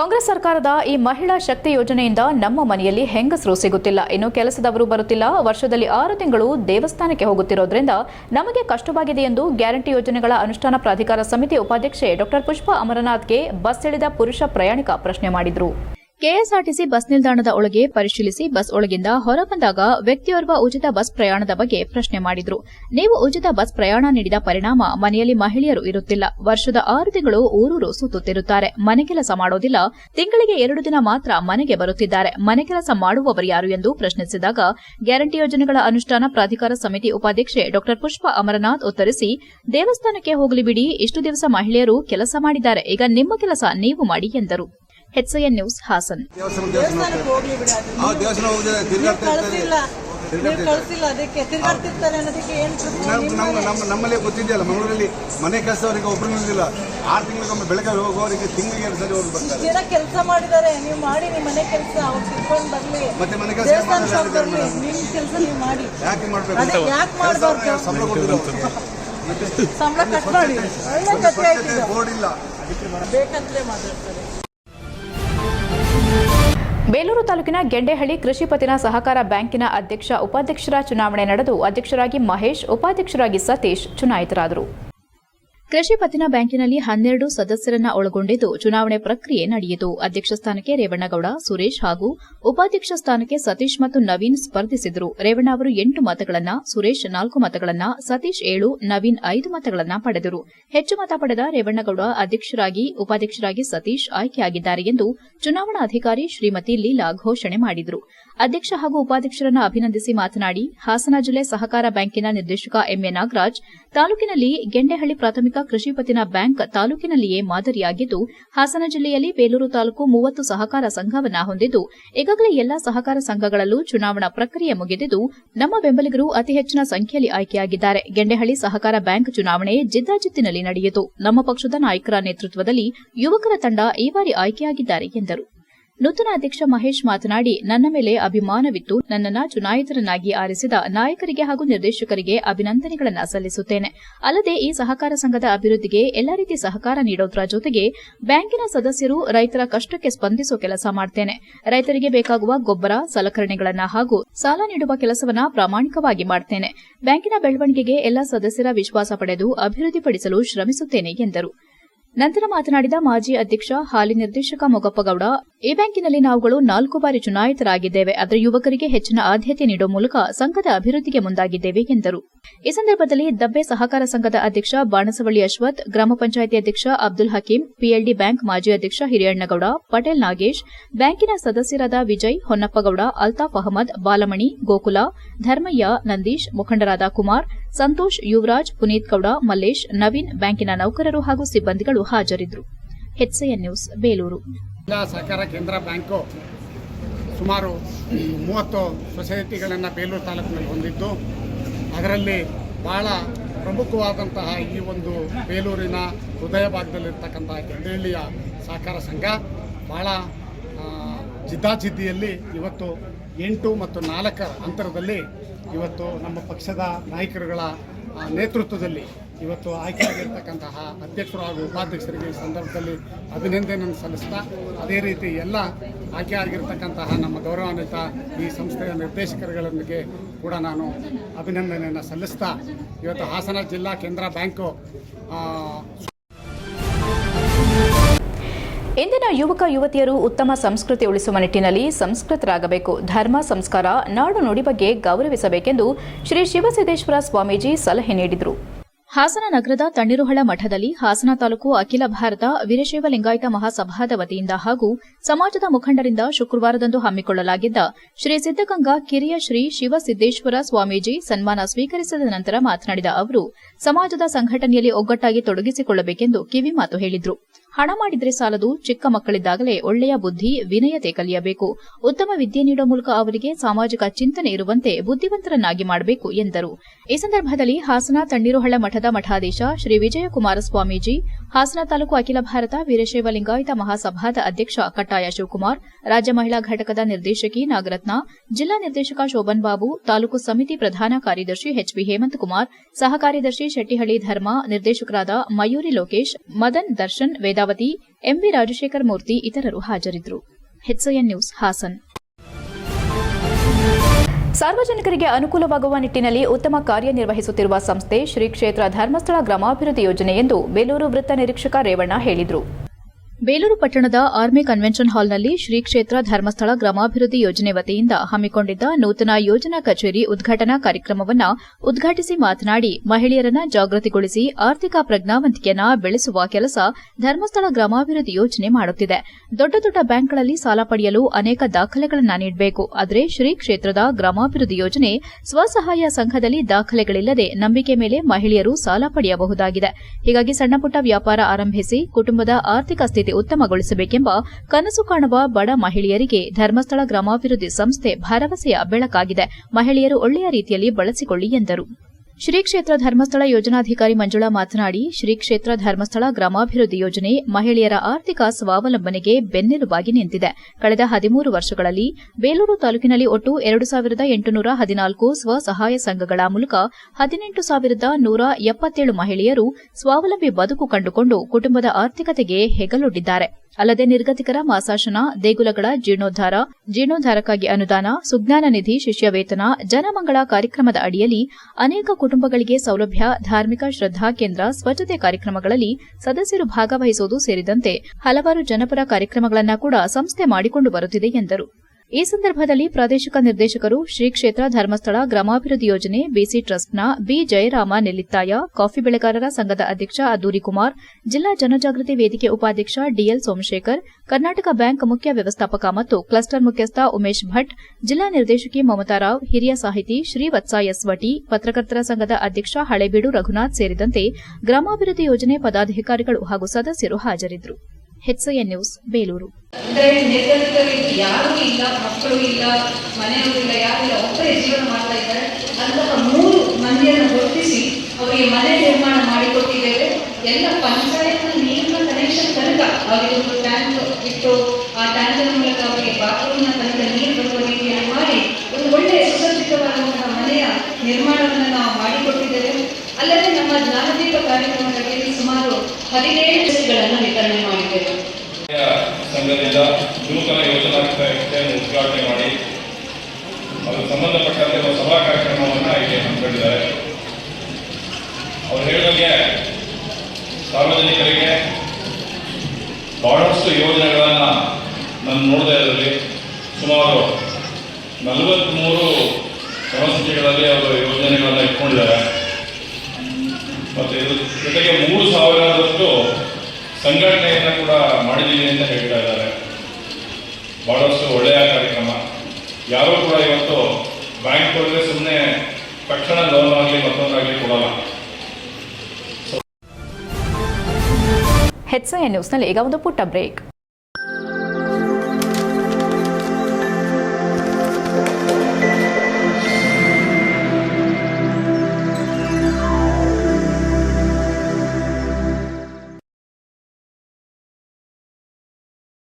ಕಾಂಗ್ರೆಸ್ ಸರ್ಕಾರದ ಈ ಮಹಿಳಾ ಶಕ್ತಿ ಯೋಜನೆಯಿಂದ ನಮ್ಮ ಮನೆಯಲ್ಲಿ ಹೆಂಗಸರು ಸಿಗುತ್ತಿಲ್ಲ. ಇನ್ನು ಕೆಲಸದವರು ಬರುತ್ತಿಲ್ಲ. ವರ್ಷದಲ್ಲಿ ಆರು ತಿಂಗಳು ದೇವಸ್ಥಾನಕ್ಕೆ ಹೋಗುತ್ತಿರೋದ್ರಿಂದ ನಮಗೆ ಕಷ್ಟವಾಗಿದೆ ಎಂದು ಗ್ಯಾರಂಟಿ ಯೋಜನೆಗಳ ಅನುಷ್ಠಾನ ಪ್ರಾಧಿಕಾರ ಸಮಿತಿ ಉಪಾಧ್ಯಕ್ಷೆ ಡಾಕ್ಟರ್ ಪುಷ್ಪ ಅಮರನಾಥ್ಗೆ ಬಸ್ ಇಳಿದ ಪುರುಷ ಪ್ರಯಾಣಿಕ ಪ್ರಶ್ನೆ ಮಾಡಿದ್ರು. ಕೆಎಸ್ಆರ್ಟಿಸಿ ಬಸ್ ನಿಲ್ದಾಣದ ಒಳಗೆ ಪರಿಶೀಲಿಸಿ ಬಸ್ ಒಳಗಿಂದ ಹೊರಬಂದಾಗ ವ್ಯಕ್ತಿಯೋರ್ವ ಉಚಿತ ಬಸ್ ಪ್ರಯಾಣದ ಬಗ್ಗೆ ಪ್ರಶ್ನೆ ಮಾಡಿದ್ರು. ನೀವು ಉಚಿತ ಬಸ್ ಪ್ರಯಾಣ ನೀಡಿದ ಪರಿಣಾಮ ಮನೆಯಲ್ಲಿ ಮಹಿಳೆಯರು ಇರುತ್ತಿಲ್ಲ. ವರ್ಷದ ಆರು ತಿಂಗಳು ಊರೂರು ಸುತ್ತುತ್ತಿರುತ್ತಾರೆ. ಮನೆ ಕೆಲಸ ಮಾಡೋದಿಲ್ಲ. ತಿಂಗಳಿಗೆ ಎರಡು ದಿನ ಮಾತ್ರ ಮನೆಗೆ ಬರುತ್ತಿದ್ದಾರೆ. ಮನೆ ಕೆಲಸ ಮಾಡುವವರು ಯಾರು ಎಂದು ಪ್ರಶ್ನಿಸಿದಾಗ ಗ್ಯಾರಂಟಿ ಯೋಜನೆಗಳ ಅನುಷ್ಠಾನ ಪ್ರಾಧಿಕಾರ ಸಮಿತಿ ಉಪಾಧ್ಯಕ್ಷೆ ಡಾ. ಪುಷ್ಪ ಅಮರನಾಥ್ ಉತ್ತರಿಸಿ, ದೇವಸ್ಥಾನಕ್ಕೆ ಹೋಗಲಿ ಬಿಡಿ. ಇಷ್ಟು ದಿವಸ ಮಹಿಳೆಯರು ಕೆಲಸ ಮಾಡಿದ್ದಾರೆ. ಈಗ ನಿಮ್ಮ ಕೆಲಸ ನೀವು ಮಾಡಿ ಎಂದರು. ಹೆಚ್ಐಎನ್ ನ್ಯೂಸ್ ಹಾಸನ್ ನಮ್ಮಲ್ಲೇ ಗೊತ್ತಿದೆಯಲ್ಲ ಮಂಗಳೂರಲ್ಲಿ ಮನೆ ಕೆಲಸವರಿಗೆ ಒಬ್ಬರು ನಿಲ್ಲಿಲ್ಲ ಆರು ತಿಂಗಳಿಗೊಮ್ಮೆ ಬೆಳಗ್ಗೆ ಹೋಗೋರಿಗೆ ತಿಂಗಳಿಗೆ ಎರಡು ಸರಿ ಹೋಗಿ ಬರ್ತಾರೆ. ಜನ ಕೆಲಸ ಮಾಡಿದ್ದಾರೆ ನೀವು ಮಾಡಿ ನಿಮ್ಮ ಮನೆ ಕೆಲಸ ಅವ್ರು ತಿಳ್ಕೊಂಡು ಬರ್ಲಿ. ಮತ್ತೆ ಮನೆ ಕೆಲ್ಸ ನೀವು ಮಾಡಿ. ಯಾಕೆ ಮಾಡ್ಬೇಕು? ಅದೇ ಯಾಕೆ ಮಾಡ್ಬಾರ್ದು? ಸಂಬಳ ಕೊಟ್ಟಿರೋ ಸಂಬಳ ಕಟ್ ಮಾಡಿ. ಒಳ್ಳೆ ಕಥೆ ಆಯ್ತು ಬೋರ್ಡ್ ಇಲ್ಲ. ಬೇಕಂತಲೇ ಮಾತಾಡ್ತಾರೆ. ಬೇಲೂರು ತಾಲೂಕಿನ ಗೆಂಡೇಹಳ್ಳಿ ಕೃಷಿ ಪತ್ತಿನ ಸಹಕಾರ ಬ್ಯಾಂಕಿನ ಅಧ್ಯಕ್ಷ, ಉಪಾಧ್ಯಕ್ಷರ ಚುನಾವಣೆ ನಡೆದು ಅಧ್ಯಕ್ಷರಾಗಿ ಮಹೇಶ್, ಉಪಾಧ್ಯಕ್ಷರಾಗಿ ಸತೀಶ್ ಚುನಾಯಿತರಾದರು. ಕೃಷಿ ಪತ್ತಿನ ಬ್ಯಾಂಕಿನಲ್ಲಿ ಹನ್ನೆರಡು ಸದಸ್ಯರನ್ನ ಒಳಗೊಂಡಿದ್ದು ಚುನಾವಣೆ ಪ್ರಕ್ರಿಯೆ ನಡೆಯಿತು. ಅಧ್ಯಕ್ಷ ಸ್ಥಾನಕ್ಕೆ ರೇವಣ್ಣಗೌಡ, ಸುರೇಶ್ ಹಾಗೂ ಉಪಾಧ್ಯಕ್ಷ ಸ್ಥಾನಕ್ಕೆ ಸತೀಶ್ ಮತ್ತು ನವೀನ್ ಸ್ಪರ್ಧಿಸಿದರು. ರೇವಣ್ಣ ಅವರು ಎಂಟು ಮತಗಳನ್ನ, ಸುರೇಶ್ ನಾಲ್ಕು ಮತಗಳನ್ನ, ಸತೀಶ್ ಏಳು, ನವೀನ್ ಐದು ಮತಗಳನ್ನ ಪಡೆದರು. ಹೆಚ್ಚು ಮತ ಪಡೆದ ರೇವಣ್ಣಗೌಡ ಅಧ್ಯಕ್ಷರಾಗಿ, ಉಪಾಧ್ಯಕ್ಷರಾಗಿ ಸತೀಶ್ ಆಯ್ಕೆಯಾಗಿದ್ದಾರೆ ಎಂದು ಚುನಾವಣಾಧಿಕಾರಿ ಶ್ರೀಮತಿ ಲೀಲಾ ಘೋಷಣೆ ಮಾಡಿದರು. ಅಧ್ಯಕ್ಷ ಹಾಗೂ ಉಪಾಧ್ಯಕ್ಷರನ್ನು ಅಭಿನಂದಿಸಿ ಮಾತನಾಡಿ, ಹಾಸನ ಜಿಲ್ಲೆ ಸಹಕಾರ ಬ್ಯಾಂಕಿನ ನಿರ್ದೇಶಕ ಎಂಎ ನಾಗರಾಜ್, ತಾಲೂಕಿನಲ್ಲಿ ಗೆಂಡೆಹಳ್ಳಿ ಪ್ರಾಥಮಿಕ ಕೃಷಿ ಪತ್ತಿನ ಬ್ಯಾಂಕ್ ತಾಲೂಕಿನಲ್ಲಿಯೇ ಮಾದರಿಯಾಗಿದ್ದು, ಹಾಸನ ಜಿಲ್ಲೆಯಲ್ಲಿ ಬೇಲೂರು ತಾಲೂಕು ಮೂವತ್ತು ಸಹಕಾರ ಸಂಘವನ್ನು ಹೊಂದಿದ್ದು, ಈಗಾಗಲೇ ಎಲ್ಲಾ ಸಹಕಾರ ಸಂಘಗಳಲ್ಲೂ ಚುನಾವಣಾ ಪ್ರಕ್ರಿಯೆ ಮುಗಿದಿದ್ದು, ನಮ್ಮ ಬೆಂಬಲಿಗರು ಅತಿ ಹೆಚ್ಚಿನ ಸಂಖ್ಯೆಯಲ್ಲಿ ಆಯ್ಕೆಯಾಗಿದ್ದಾರೆ. ಗೆಂಡೆಹಳ್ಳಿ ಸಹಕಾರ ಬ್ಯಾಂಕ್ ಚುನಾವಣೆ ಜಿದ್ದಾಜಿದ್ದಿನಲ್ಲಿ ನಡೆಯಿತು. ನಮ್ಮ ಪಕ್ಷದ ನಾಯಕರ ನೇತೃತ್ವದಲ್ಲಿ ಯುವಕರ ತಂಡ ಈ ಬಾರಿ ಆಯ್ಕೆಯಾಗಿದ್ದಾರೆ ಎಂದರು. ನೂತನ ಅಧ್ಯಕ್ಷ ಮಹೇಶ್ ಮಾತನಾಡಿ, ನನ್ನ ಮೇಲೆ ಅಭಿಮಾನವಿತ್ತು. ನನ್ನನ್ನ ಚುನಾಯಿತರನ್ನಾಗಿ ಆರಿಸಿದ ನಾಯಕರಿಗೆ ಹಾಗೂ ನಿರ್ದೇಶಕರಿಗೆ ಅಭಿನಂದನೆಗಳನ್ನು ಸಲ್ಲಿಸುತ್ತೇನೆ. ಅಲ್ಲದೆ ಈ ಸಹಕಾರ ಸಂಘದ ಅಭಿವೃದ್ಧಿಗೆ ಎಲ್ಲ ರೀತಿ ಸಹಕಾರ ನೀಡೋದ್ರ ಜೊತೆಗೆ ಬ್ಯಾಂಕಿನ ಸದಸ್ಯರು ರೈತರ ಕಷ್ಟಕ್ಕೆ ಸ್ಪಂದಿಸೋ ಕೆಲಸ ಮಾಡ್ತೇನೆ. ರೈತರಿಗೆ ಬೇಕಾಗುವ ಗೊಬ್ಬರ, ಸಲಕರಣೆಗಳನ್ನು ಹಾಗೂ ಸಾಲ ನೀಡುವ ಕೆಲಸವನ್ನ ಪ್ರಾಮಾಣಿಕವಾಗಿ ಮಾಡ್ತೇನೆ. ಬ್ಯಾಂಕಿನ ಬೆಳವಣಿಗೆಗೆ ಎಲ್ಲ ಸದಸ್ಯರ ವಿಶ್ವಾಸ ಪಡೆದು ಅಭಿವೃದ್ಧಿಪಡಿಸಲು ಶ್ರಮಿಸುತ್ತೇನೆ, ಎಂದರು. ನಂತರ ಮಾತನಾಡಿದ ಮಾಜಿ ಅಧ್ಯಕ್ಷ, ಹಾಲಿ ನಿರ್ದೇಶಕ ಮೊಗಪ್ಪಗೌಡ ಈ ಬ್ಯಾಂಕಿನಲ್ಲಿ ನಾವುಗಳು ನಾಲ್ಕು ಬಾರಿ ಚುನಾಯಿತರಾಗಿದ್ದೇವೆ. ಆದರೆ ಯುವಕರಿಗೆ ಹೆಚ್ಚಿನ ಆದ್ಯತೆ ನೀಡುವ ಮೂಲಕ ಸಂಘದ ಅಭಿವೃದ್ಧಿಗೆ ಮುಂದಾಗಿದ್ದೇವೆ, ಎಂದರು. ಈ ಸಂದರ್ಭದಲ್ಲಿ ದಬ್ಬೆ ಸಹಕಾರ ಸಂಘದ ಅಧ್ಯಕ್ಷ ಬಾಣಸವಳ್ಳಿ ಅಶ್ವಥ್, ಗ್ರಾಮ ಪಂಚಾಯಿತಿ ಅಧ್ಯಕ್ಷ ಅಬ್ದುಲ್ ಹಕೀಂ, ಪಿಎಲ್ಡಿ ಬ್ಯಾಂಕ್ ಮಾಜಿ ಅಧ್ಯಕ್ಷ ಹಿರಿಯಣ್ಣಗೌಡ, ಪಟೇಲ್ ನಾಗೇಶ್, ಬ್ಯಾಂಕಿನ ಸದಸ್ಯರಾದ ವಿಜಯ್ ಹೊನ್ನಪ್ಪಗೌಡ ಅಲ್ತಾಫ್ ಅಹಮದ್, ಬಾಲಮಣಿ, ಗೋಕುಲ, ಧರ್ಮಯ್ಯ, ನಂದೀಶ್, ಮುಖಂಡರಾದ ಕುಮಾರ್, ಸಂತೋಷ್, ಯುವರಾಜ್, ಪುನೀತ್ ಗೌಡ, ಮಲ್ಲೇಶ್, ನವೀನ್, ಬ್ಯಾಂಕಿನ ನೌಕರರು ಹಾಗೂ ಸಿಬ್ಬಂದಿಗಳು ಹಾಜರಿದ್ದರು. H N news Belur. ಸಹಕಾರ ಕೇಂದ್ರ ಬ್ಯಾಂಕು ಸುಮಾರು ಮೂವತ್ತು ಸೊಸೈಟಿಗಳನ್ನು ಬೇಲೂರು ತಾಲೂಕಿನಲ್ಲಿ ಹೊಂದಿದ್ದು ಅದರಲ್ಲಿ ಭಾಳ ಪ್ರಮುಖವಾದಂತಹ ಈ ಒಂದು ಬೇಲೂರಿನ ಹೃದಯ ಭಾಗದಲ್ಲಿರ್ತಕ್ಕಂತಹ ಕೆಂಡಹಳ್ಳಿಯ ಸಹಕಾರ ಸಂಘ ಆ, ಜಿದ್ದಾಜಿದ್ದಿಯಲ್ಲಿ ಇವತ್ತು ಎಂಟು ಮತ್ತು ನಾಲ್ಕರ ಅಂತರದಲ್ಲಿ ಇವತ್ತು ನಮ್ಮ ಪಕ್ಷದ ನಾಯಕರುಗಳ ನೇತೃತ್ವದಲ್ಲಿ ಇವತ್ತು ಆಯ್ಕೆಯಾಗಿರ್ತಕ್ಕಂತಹ ಅಧ್ಯಕ್ಷರು ಹಾಗೂ ಉಪಾಧ್ಯಕ್ಷರಿಗೆ ಈ ಸಂದರ್ಭದಲ್ಲಿ ಅಭಿನಂದನೆಯನ್ನು ಸಲ್ಲಿಸ್ತಾ ಅದೇ ರೀತಿ ಎಲ್ಲ ಆಯ್ಕೆಯಾಗಿರ್ತಕ್ಕಂತಹ ನಮ್ಮ ಗೌರವಾನ್ವಿತ ಈ ಸಂಸ್ಥೆಯ ನಿರ್ದೇಶಕರುಗಳೊಂದಿಗೆ ಕೂಡ ನಾನು ಅಭಿನಂದನೆಯನ್ನು ಸಲ್ಲಿಸ್ತಾ ಇವತ್ತು ಹಾಸನ ಜಿಲ್ಲಾ ಕೇಂದ್ರ ಬ್ಯಾಂಕು ಇಂದಿನ ಯುವಕ ಯುವತಿಯರು ಉತ್ತಮ ಸಂಸ್ಕೃತಿ ಉಳಿಸುವ ನಿಟ್ಟಿನಲ್ಲಿ ಸಂಸ್ಕೃತರಾಗಬೇಕು. ಧರ್ಮ, ಸಂಸ್ಕಾರ, ನಾಡು ನುಡಿ ಬಗ್ಗೆ ಗೌರವಿಸಬೇಕೆಂದು ಶ್ರೀ ಶಿವಸಿದ್ದೇಶ್ವರ ಸ್ವಾಮೀಜಿ ಸಲಹೆ ನೀಡಿದರು. ಹಾಸನ ನಗರದ ತಣ್ಣೀರುಹಳ ಮಠದಲ್ಲಿ ಹಾಸನ ತಾಲೂಕು ಅಖಿಲ ಭಾರತ ವೀರಶೈವ ಲಿಂಗಾಯತ ಮಹಾಸಭಾದ ವತಿಯಿಂದ ಹಾಗೂ ಸಮಾಜದ ಮುಖಂಡರಿಂದ ಶುಕ್ರವಾರದಂದು ಹಮ್ಮಿಕೊಳ್ಳಲಾಗಿದ್ದ ಶ್ರೀ ಸಿದ್ದಗಂಗಾ ಕಿರಿಯ ಶ್ರೀ ಶಿವಸಿದ್ದೇಶ್ವರ ಸ್ವಾಮೀಜಿ ಸನ್ಮಾನ ಸ್ವೀಕರಿಸಿದ ನಂತರ ಮಾತನಾಡಿದ ಅವರು, ಸಮಾಜದ ಸಂಘಟನೆಯಲ್ಲಿ ಒಗ್ಗಟ್ಟಾಗಿ ತೊಡಗಿಸಿಕೊಳ್ಳಬೇಕೆಂದು ಕಿವಿಮಾತು ಹೇಳಿದರು. ಹಣ ಮಾಡಿದ್ರೆ ಸಾಲದು, ಚಿಕ್ಕ ಮಕ್ಕಳಿದ್ದಾಗಲೇ ಒಳ್ಳೆಯ ಬುದ್ಧಿ, ವಿನಯತೆ ಕಲಿಯಬೇಕು. ಉತ್ತಮ ವಿದ್ಯೆ ನೀಡುವ ಮೂಲಕ ಅವರಿಗೆ ಸಾಮಾಜಿಕ ಚಿಂತನೆ ಇರುವಂತೆ ಬುದ್ಧಿವಂತರನ್ನಾಗಿ ಮಾಡಬೇಕು, ಎಂದರು. ಈ ಸಂದರ್ಭದಲ್ಲಿ ಹಾಸನ ತಣ್ಣೀರುಹಳ್ಳ ಮಠದ ಮಠಾಧೀಶ ಶ್ರೀ ವಿಜಯಕುಮಾರ ಸ್ವಾಮೀಜಿ ಹಾಸನ ತಾಲೂಕು ಅಖಿಲ ಭಾರತ ವೀರಶೈವ ಲಿಂಗಾಯತ ಮಹಾಸಭಾದ ಅಧ್ಯಕ್ಷ ಕಟ್ಟಾಯ ಶಿವಕುಮಾರ್, ರಾಜ್ಯ ಮಹಿಳಾ ಘಟಕದ ನಿರ್ದೇಶಕಿ ನಾಗರತ್ನ, ಜಿಲ್ಲಾ ನಿರ್ದೇಶಕ ಶೋಭನ್ ಬಾಬು, ತಾಲೂಕು ಸಮಿತಿ ಪ್ರಧಾನ ಕಾರ್ಯದರ್ಶಿ ಎಚ್ಪಿ ಹೇಮಂತಕುಮಾರ್ ಸಹ ಕಾರ್ಯದರ್ಶಿ ಶೆಟ್ಟಿಹಳ್ಳಿ ಧರ್ಮ, ನಿರ್ದೇಶಕರಾದ ಮಯೂರಿ ಲೋಕೇಶ್, ಮದನ್ ದರ್ಶನ್, ವೇದಾವತಿ, ಎಂವಿ ರಾಜಶೇಖರ್ ಮೂರ್ತಿ ಇತರರು ಹಾಜರಿದ್ದರು. ನ್ಯೂಸ್ ಹಾಸನ್. ಸಾರ್ವಜನಿಕರಿಗೆ ಅನುಕೂಲವಾಗುವ ನಿಟ್ಟಿನಲ್ಲಿ ಉತ್ತಮ ಕಾರ್ಯನಿರ್ವಹಿಸುತ್ತಿರುವ ಸಂಸ್ಥೆ ಶ್ರೀ ಕ್ಷೇತ್ರ ಧರ್ಮಸ್ಥಳ ಗ್ರಾಮಾಭಿವೃದ್ಧಿ ಯೋಜನೆ ಎಂದು ಬೇಲೂರು ವೃತ್ತ ನಿರೀಕ್ಷಕ ರೇವಣ್ಣ ಹೇಳಿದರು. ಬೇಲೂರು ಪಟ್ಟಣದ ಆರ್ಮಿ ಕನ್ವೆನ್ಷನ್ ಹಾಲ್ನಲ್ಲಿ ಶ್ರೀ ಕ್ಷೇತ್ರ ಧರ್ಮಸ್ಥಳ ಗ್ರಾಮಾಭಿವೃದ್ಧಿ ಯೋಜನೆ ವತಿಯಿಂದ ಹಮ್ಮಿಕೊಂಡಿದ್ದ ನೂತನ ಯೋಜನಾ ಕಚೇರಿ ಉದ್ಘಾಟನಾ ಕಾರ್ಯಕ್ರಮವನ್ನು ಉದ್ಘಾಟಿಸಿ ಮಾತನಾಡಿ ಮಹಿಳೆಯರನ್ನ ಜಾಗೃತಿಗೊಳಿಸಿ ಆರ್ಥಿಕ ಪ್ರಜ್ಞಾವಂತಿಕೆಯನ್ನ ಬೆಳೆಸುವ ಕೆಲಸ ಧರ್ಮಸ್ಥಳ ಗ್ರಾಮಾಭಿವೃದ್ಧಿ ಯೋಜನೆ ಮಾಡುತ್ತಿದೆ. ದೊಡ್ಡ ದೊಡ್ಡ ಬ್ಯಾಂಕ್ಗಳಲ್ಲಿ ಸಾಲ ಪಡೆಯಲು ಅನೇಕ ದಾಖಲೆಗಳನ್ನು ನೀಡಬೇಕು. ಆದರೆ ಶ್ರೀ ಕ್ಷೇತ್ರದ ಗ್ರಾಮಾಭಿವೃದ್ಧಿ ಯೋಜನೆ ಸ್ವಸಹಾಯ ಸಂಘದಲ್ಲಿ ದಾಖಲೆಗಳಿಲ್ಲದೆ ನಂಬಿಕೆ ಮೇಲೆ ಮಹಿಳೆಯರು ಸಾಲ ಪಡೆಯಬಹುದಾಗಿದೆ. ಹೀಗಾಗಿ ಸಣ್ಣಪುಟ್ಟ ವ್ಯಾಪಾರ ಆರಂಭಿಸಿ ಕುಟುಂಬದ ಆರ್ಥಿಕ ಸ್ಥಿತಿ ಉತ್ತಮಗೊಳಿಸಬೇಕೆಂಬ ಕನಸು ಕಾಣುವ ಬಡ ಮಹಿಳೆಯರಿಗೆ ಧರ್ಮಸ್ಥಳ ಗ್ರಾಮಾಭಿವೃದ್ಧಿ ಸಂಸ್ಥೆ ಭರವಸೆಯ ಬೆಳಕಾಗಿದೆ. ಮಹಿಳೆಯರು ಒಳ್ಳೆಯ ರೀತಿಯಲ್ಲಿ ಬಳಸಿಕೊಳ್ಳಿ ಎಂದರು. ಶ್ರೀ ಕ್ಷೇತ್ರ ಧರ್ಮಸ್ಥಳ ಯೋಜನಾಧಿಕಾರಿ ಮಂಜುಳಾ ಮಾತನಾಡಿ ಶ್ರೀ ಕ್ಷೇತ್ರ ಧರ್ಮಸ್ಥಳ ಗ್ರಾಮಾಭಿವೃದ್ಧಿ ಯೋಜನೆ ಮಹಿಳೆಯರ ಆರ್ಥಿಕ ಸ್ವಾವಲಂಬನೆಗೆ ಬೆನ್ನೆಲುಬಾಗಿ ನಿಂತಿದೆ. ಕಳೆದ ಹದಿಮೂರು ವರ್ಷಗಳಲ್ಲಿ ಬೇಲೂರು ತಾಲೂಕಿನಲ್ಲಿ ಒಟ್ಟು ಎರಡು ಸಾವಿರದ ಎಂಟುನೂರ ಹದಿನಾಲ್ಕು ಸ್ವಸಹಾಯ ಸಂಘಗಳ ಮೂಲಕ ಹದಿನೆಂಟು ಸಾವಿರದ ನೂರ ಎಪ್ಪತ್ತೇಳು ಮಹಿಳೆಯರು ಸ್ವಾವಲಂಬಿ ಬದುಕು ಕಂಡುಕೊಂಡು ಕುಟುಂಬದ ಆರ್ಥಿಕತೆಗೆ ಹೆಗಲೊಡ್ಡಿದ್ದಾರೆ. ಅಲ್ಲದೆ ನಿರ್ಗತಿಕರ ಮಾಸಾಶನ, ದೇಗುಲಗಳ ಜೀರ್ಣೋದ್ಧಾರ, ಜೀರ್ಣೋದ್ಧಾರಕ್ಕಾಗಿ ಅನುದಾನ, ಸುಜ್ಞಾನ ನಿಧಿ ಶಿಷ್ಯ ವೇತನ ಜನಮಂಗಳ ಕಾರ್ಯಕ್ರಮದ ಅಡಿಯಲ್ಲಿ ಅನೇಕ ಕುಟುಂಬಗಳಿಗೆ ಸೌಲಭ್ಯ, ಧಾರ್ಮಿಕ ಶ್ರದ್ದಾ ಕೇಂದ್ರ, ಸ್ವಚ್ಛತೆ ಕಾರ್ಯಕ್ರಮಗಳಲ್ಲಿ ಸದಸ್ಯರು ಭಾಗವಹಿಸುವುದು ಸೇರಿದಂತೆ ಹಲವಾರು ಜನಪರ ಕಾರ್ಯಕ್ರಮಗಳನ್ನು ಕೂಡ ಸಂಸ್ಥೆ ಮಾಡಿಕೊಂಡು ಬರುತ್ತಿದೆ ಎಂದರು. ಈ ಸಂದರ್ಭದಲ್ಲಿ ಪ್ರಾದೇಶಿಕ ನಿರ್ದೇಶಕರು ಶ್ರೀ ಕ್ಷೇತ್ರ ಧರ್ಮಸ್ಥಳ ಗ್ರಾಮಾಭಿವೃದ್ಧಿ ಯೋಜನೆ ಬಿಸಿ ಟ್ರಸ್ಟ್ನ ಬಿ ಜಯರಾಮ ನೆಲ್ಲಿತ್ತಾಯ, ಕಾಫಿ ಬೆಳೆಗಾರರ ಸಂಘದ ಅಧ್ಯಕ್ಷ ಅದ್ದೂರಿ ಕುಮಾರ್, ಜಿಲ್ಲಾ ಜನಜಾಗೃತಿ ವೇದಿಕೆ ಉಪಾಧ್ಯಕ್ಷ ಡಿಎಲ್ ಸೋಮಶೇಖರ್, ಕರ್ನಾಟಕ ಬ್ಯಾಂಕ್ ಮುಖ್ಯ ವ್ಯವಸ್ಥಾಪಕ ಮತ್ತು ಕ್ಲಸ್ಟರ್ ಮುಖ್ಯಸ್ಥ ಉಮೇಶ್ ಭಟ್, ಜಿಲ್ಲಾ ನಿರ್ದೇಶಕಿ ಮಮತಾ ರಾವ್, ಹಿರಿಯ ಸಾಹಿತಿ ಶ್ರೀವತ್ಸ ಎಸ್ ವಟಿ, ಪತ್ರಕರ್ತರ ಸಂಘದ ಅಧ್ಯಕ್ಷ ಹಳೇಬೀಡು ರಘುನಾಥ್ ಸೇರಿದಂತೆ ಗ್ರಾಮಾಭಿವೃದ್ಧಿ ಯೋಜನೆ ಪದಾಧಿಕಾರಿಗಳು ಹಾಗೂ ಸದಸ್ಯರು ಹಾಜರಿದ್ದರು. ಹೆಚ್ಐಎನ್ ನ್ಯೂಸ್ ಬೇಲೂರು ಯಾರು ಇಲ್ಲ, ಮಕ್ಕಳು ಇಲ್ಲ, ಮನೆಯವರು ಇಲ್ಲ, ಯಾರು ಇಲ್ಲ, ಒಬ್ಬರೇ ಜೀವನ ಮಾಡ್ತಾ ಇದ್ದಾರೆ. ಅಂತಹ ಮೂರು ಮಂದಿಯನ್ನು ಗುರುತಿಸಿ ಅವರಿಗೆ ಮನೆ ನಿರ್ಮಾಣ ಮಾಡಿಕೊಟ್ಟಿದ್ದೇವೆ. ಎಲ್ಲ ಪಂಚಾಯತ್ ನೀರಿನ ಕನೆಕ್ಷನ್ ತನಕ ಅವರಿಗೆ ಒಂದು ಟ್ಯಾಂಕ್ ಇಟ್ಟು ಆ ಟ್ಯಾಂಕ್ ಮೂಲಕ ಅವರಿಗೆ ಬಾತ್ರೂಮ್ನ ತನಕ ನೀರು ಬರುವ ರೀತಿಯನ್ನು ಮಾಡಿ ಒಂದು ಒಳ್ಳೆಯ ಸುಸಜ್ಜಿತವಾದಂತಹ ಮನೆಯ ನಿರ್ಮಾಣವನ್ನು ನಾವು ಮಾಡಿಕೊಟ್ಟಿದ್ದೇವೆ. ಅಲ್ಲದೆ ನಮ್ಮ ಜ್ಞಾನದೀಪ ಕಾರ್ಯಕ್ರಮದಲ್ಲಿ ಸುಮಾರು ಹದಿನೇಳು ಲಸಿಗಳನ್ನು ವಿತರಣೆ ಮಾಡಿದ್ದೇವೆ ಸಂಘದಿಂದ ನೂತನ ಯೋಜನಾ ಕಚೇರಿಯನ್ನು ಉದ್ಘಾಟನೆ ಮಾಡಿ ಅದಕ್ಕೆ ಸಂಬಂಧಪಟ್ಟಂತೆ ಒಂದು ಸಭಾ ಕಾರ್ಯಕ್ರಮವನ್ನು ಇಲ್ಲಿ ಹಮ್ಮಿಕೊಂಡಿದ್ದಾರೆ ಅವ್ರು ಹೇಳಿದಂಗೆ ಸಾರ್ವಜನಿಕರಿಗೆ ಬಹಳಷ್ಟು ಯೋಜನೆಗಳನ್ನು ನಾನು ನೋಡಿದೆ ಅದರಲ್ಲಿ ಸುಮಾರು ನಲವತ್ತ್ಮೂರು ಸಂಸ್ಥೆಗಳಲ್ಲಿ ಅವರು ಯೋಜನೆಗಳನ್ನು ಇಟ್ಕೊಂಡಿದ್ದಾರೆ. ಮತ್ತು ಇದ್ರ ಜೊತೆಗೆ ಮೂರು ಸಾವಿರದಷ್ಟು ಸಂಘಟನೆಯನ್ನು ಕೂಡ ಮಾಡಿದ್ದೀವಿ ಅಂತ ಹೇಳ್ತಾ ಇದ್ದಾರೆ. ಬಹಳಷ್ಟು ಒಳ್ಳೆಯ ಕಾರ್ಯಕ್ರಮ. ಯಾರೂ ಕೂಡ ಇವತ್ತು ಬ್ಯಾಂಕ್ ಹೋದರೆ ಸುಮ್ಮನೆ ತಕ್ಷಣ ಲೋನ್ ಆಗಲಿ ಮತ್ತೊಂದಾಗಲಿ ಕೊಡಲ್ಲ. ನ್ಯೂಸ್ ನ್ಯೂಸ್ನಲ್ಲಿ ಈಗ ಒಂದು ಪುಟ್ಟ ಬ್ರೇಕ್.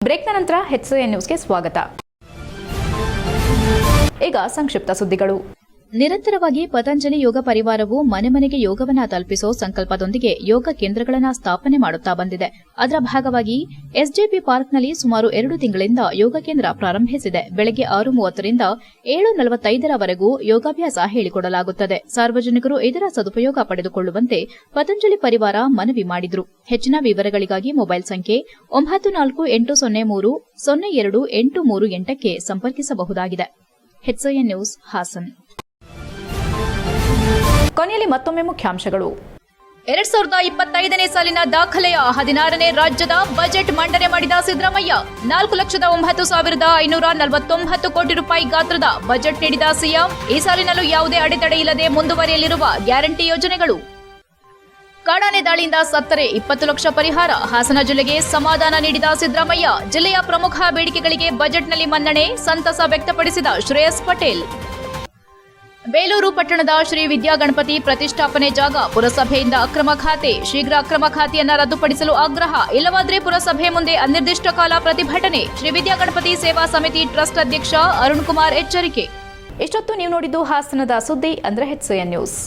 ಬ್ರೇಕ್ನ ನಂತರ ಹೆಚ್ಐಎನ್ ನ್ಯೂಸ್ಗೆ ಸ್ವಾಗತ. ಈಗ ಸಂಕ್ಷಿಪ್ತ ಸುದ್ದಿಗಳು. ನಿರಂತರವಾಗಿ ಪತಂಜಲಿ ಯೋಗ ಪರಿವಾರವು ಮನೆ ಮನೆಗೆ ಯೋಗವನ್ನ ತಲುಪಿಸೋ ಸಂಕಲ್ಪದೊಂದಿಗೆ ಯೋಗ ಕೇಂದ್ರಗಳನ್ನು ಸ್ಥಾಪನೆ ಮಾಡುತ್ತಾ ಬಂದಿದೆ. ಅದರ ಭಾಗವಾಗಿ ಎಸ್ಜೆಪಿ ಪಾರ್ಕ್ನಲ್ಲಿ ಸುಮಾರು ಎರಡು ತಿಂಗಳಿಂದ ಯೋಗ ಕೇಂದ್ರ ಪ್ರಾರಂಭಿಸಿದೆ. ಬೆಳಗ್ಗೆ ಆರು ಮೂವತ್ತರಿಂದ ಏಳು ನಲವತ್ತೈದರವರೆಗೂ ಯೋಗಾಭ್ಯಾಸ ಹೇಳಿಕೊಡಲಾಗುತ್ತದೆ. ಸಾರ್ವಜನಿಕರು ಇದರ ಸದುಪಯೋಗ ಪಡೆದುಕೊಳ್ಳುವಂತೆ ಪತಂಜಲಿ ಪರಿವಾರ ಮನವಿ ಮಾಡಿದ್ರು. ಹೆಚ್ಚಿನ ವಿವರಗಳಿಗಾಗಿ ಮೊಬೈಲ್ ಸಂಖ್ಯೆ ಒಂಬತ್ತು ನಾಲ್ಕು ಎಂಟು ಸೊನ್ನೆ ಮೂರು ಸೊನ್ನೆ ಎರಡು ಎಂಟು ಮೂರು ಎಂಟಕ್ಕೆ ಸಂಪರ್ಕಿಸಬಹುದಾಗಿದೆ. ನ್ಯೂಸ್ ಹಾಸನ್. ಕೊನೆಯಲ್ಲಿ ಮತ್ತೊಮ್ಮೆ ಮುಖ್ಯಾಂಶಗಳು. ಎರಡ್ ಸಾವಿರದ ಇಪ್ಪತ್ತೈದನೇ ಸಾಲಿನ ದಾಖಲೆಯ ಹದಿನಾರನೇ ರಾಜ್ಯದ ಬಜೆಟ್ ಮಂಡನೆ ಮಾಡಿದ ಸಿದ್ದರಾಮಯ್ಯ, ನಾಲ್ಕು ಲಕ್ಷದ ಒಂಬತ್ತು ಸಾವಿರದ ಐನೂರ ನಲವತ್ತೊಂಬತ್ತು ಕೋಟಿ ರೂಪಾಯಿ ಗಾತ್ರದ ಬಜೆಟ್ ನೀಡಿದ ಸಿಎಂ, ಈ ಸಾಲಿನಲ್ಲೂ ಯಾವುದೇ ಅಡೆತಡೆ ಇಲ್ಲದೆ ಮುಂದುವರಿಯಲಿರುವ ಗ್ಯಾರಂಟಿ ಯೋಜನೆಗಳು. ಕಾಡಾನೆ ದಾಳಿಯಿಂದ ಸತ್ತರೆ ಇಪ್ಪತ್ತು ಲಕ್ಷ ಪರಿಹಾರ, ಹಾಸನ ಜಿಲ್ಲೆಗೆ ಸಮಾಧಾನ ನೀಡಿದ ಸಿದ್ದರಾಮಯ್ಯ, ಜಿಲ್ಲೆಯ ಪ್ರಮುಖ ಬೇಡಿಕೆಗಳಿಗೆ ಬಜೆಟ್ನಲ್ಲಿ ಮನ್ನಣೆ, ಸಂತಸ ವ್ಯಕ್ತಪಡಿಸಿದ ಶ್ರೇಯಸ್ ಪಟೇಲ್. ಬೇಲೂರು ಪಟ್ಟಣದ ಶ್ರೀ ವಿದ್ಯಾಗಣಪತಿ ಪ್ರತಿಷ್ಠಾಪನೆ ಜಾಗ ಪುರಸಭೆಯಿಂದ ಅಕ್ರಮ ಖಾತೆ. ಶೀಘ್ರ ಅಕ್ರಮ ಖಾತೆಯನ್ನ ರದ್ದುಪಡಿಸಲು ಆಗ್ರಹ. ಇಲ್ಲವಾದರೆ ಪುರಸಭೆ ಮುಂದೆ ಅನಿರ್ದಿಷ್ಟ ಕಾಲ ಪ್ರತಿಭಟನೆ. ಶ್ರೀ ವಿದ್ಯಾಗಣಪತಿ ಸೇವಾ ಸಮಿತಿ ಟ್ರಸ್ಟ್ ಅಧ್ಯಕ್ಷ ಅರುಣ್ ಕುಮಾರ್ ಎಚ್ಚರಿಕೆ. ಇಷ್ಟೊತ್ತು ನೀವು ನೋಡಿದ್ದು ಹಾಸನದ ಸುದ್ದಿ ಅಂದ್ರೆ ಹೆಚ್ಎನ್ ನ್ಯೂಸ್.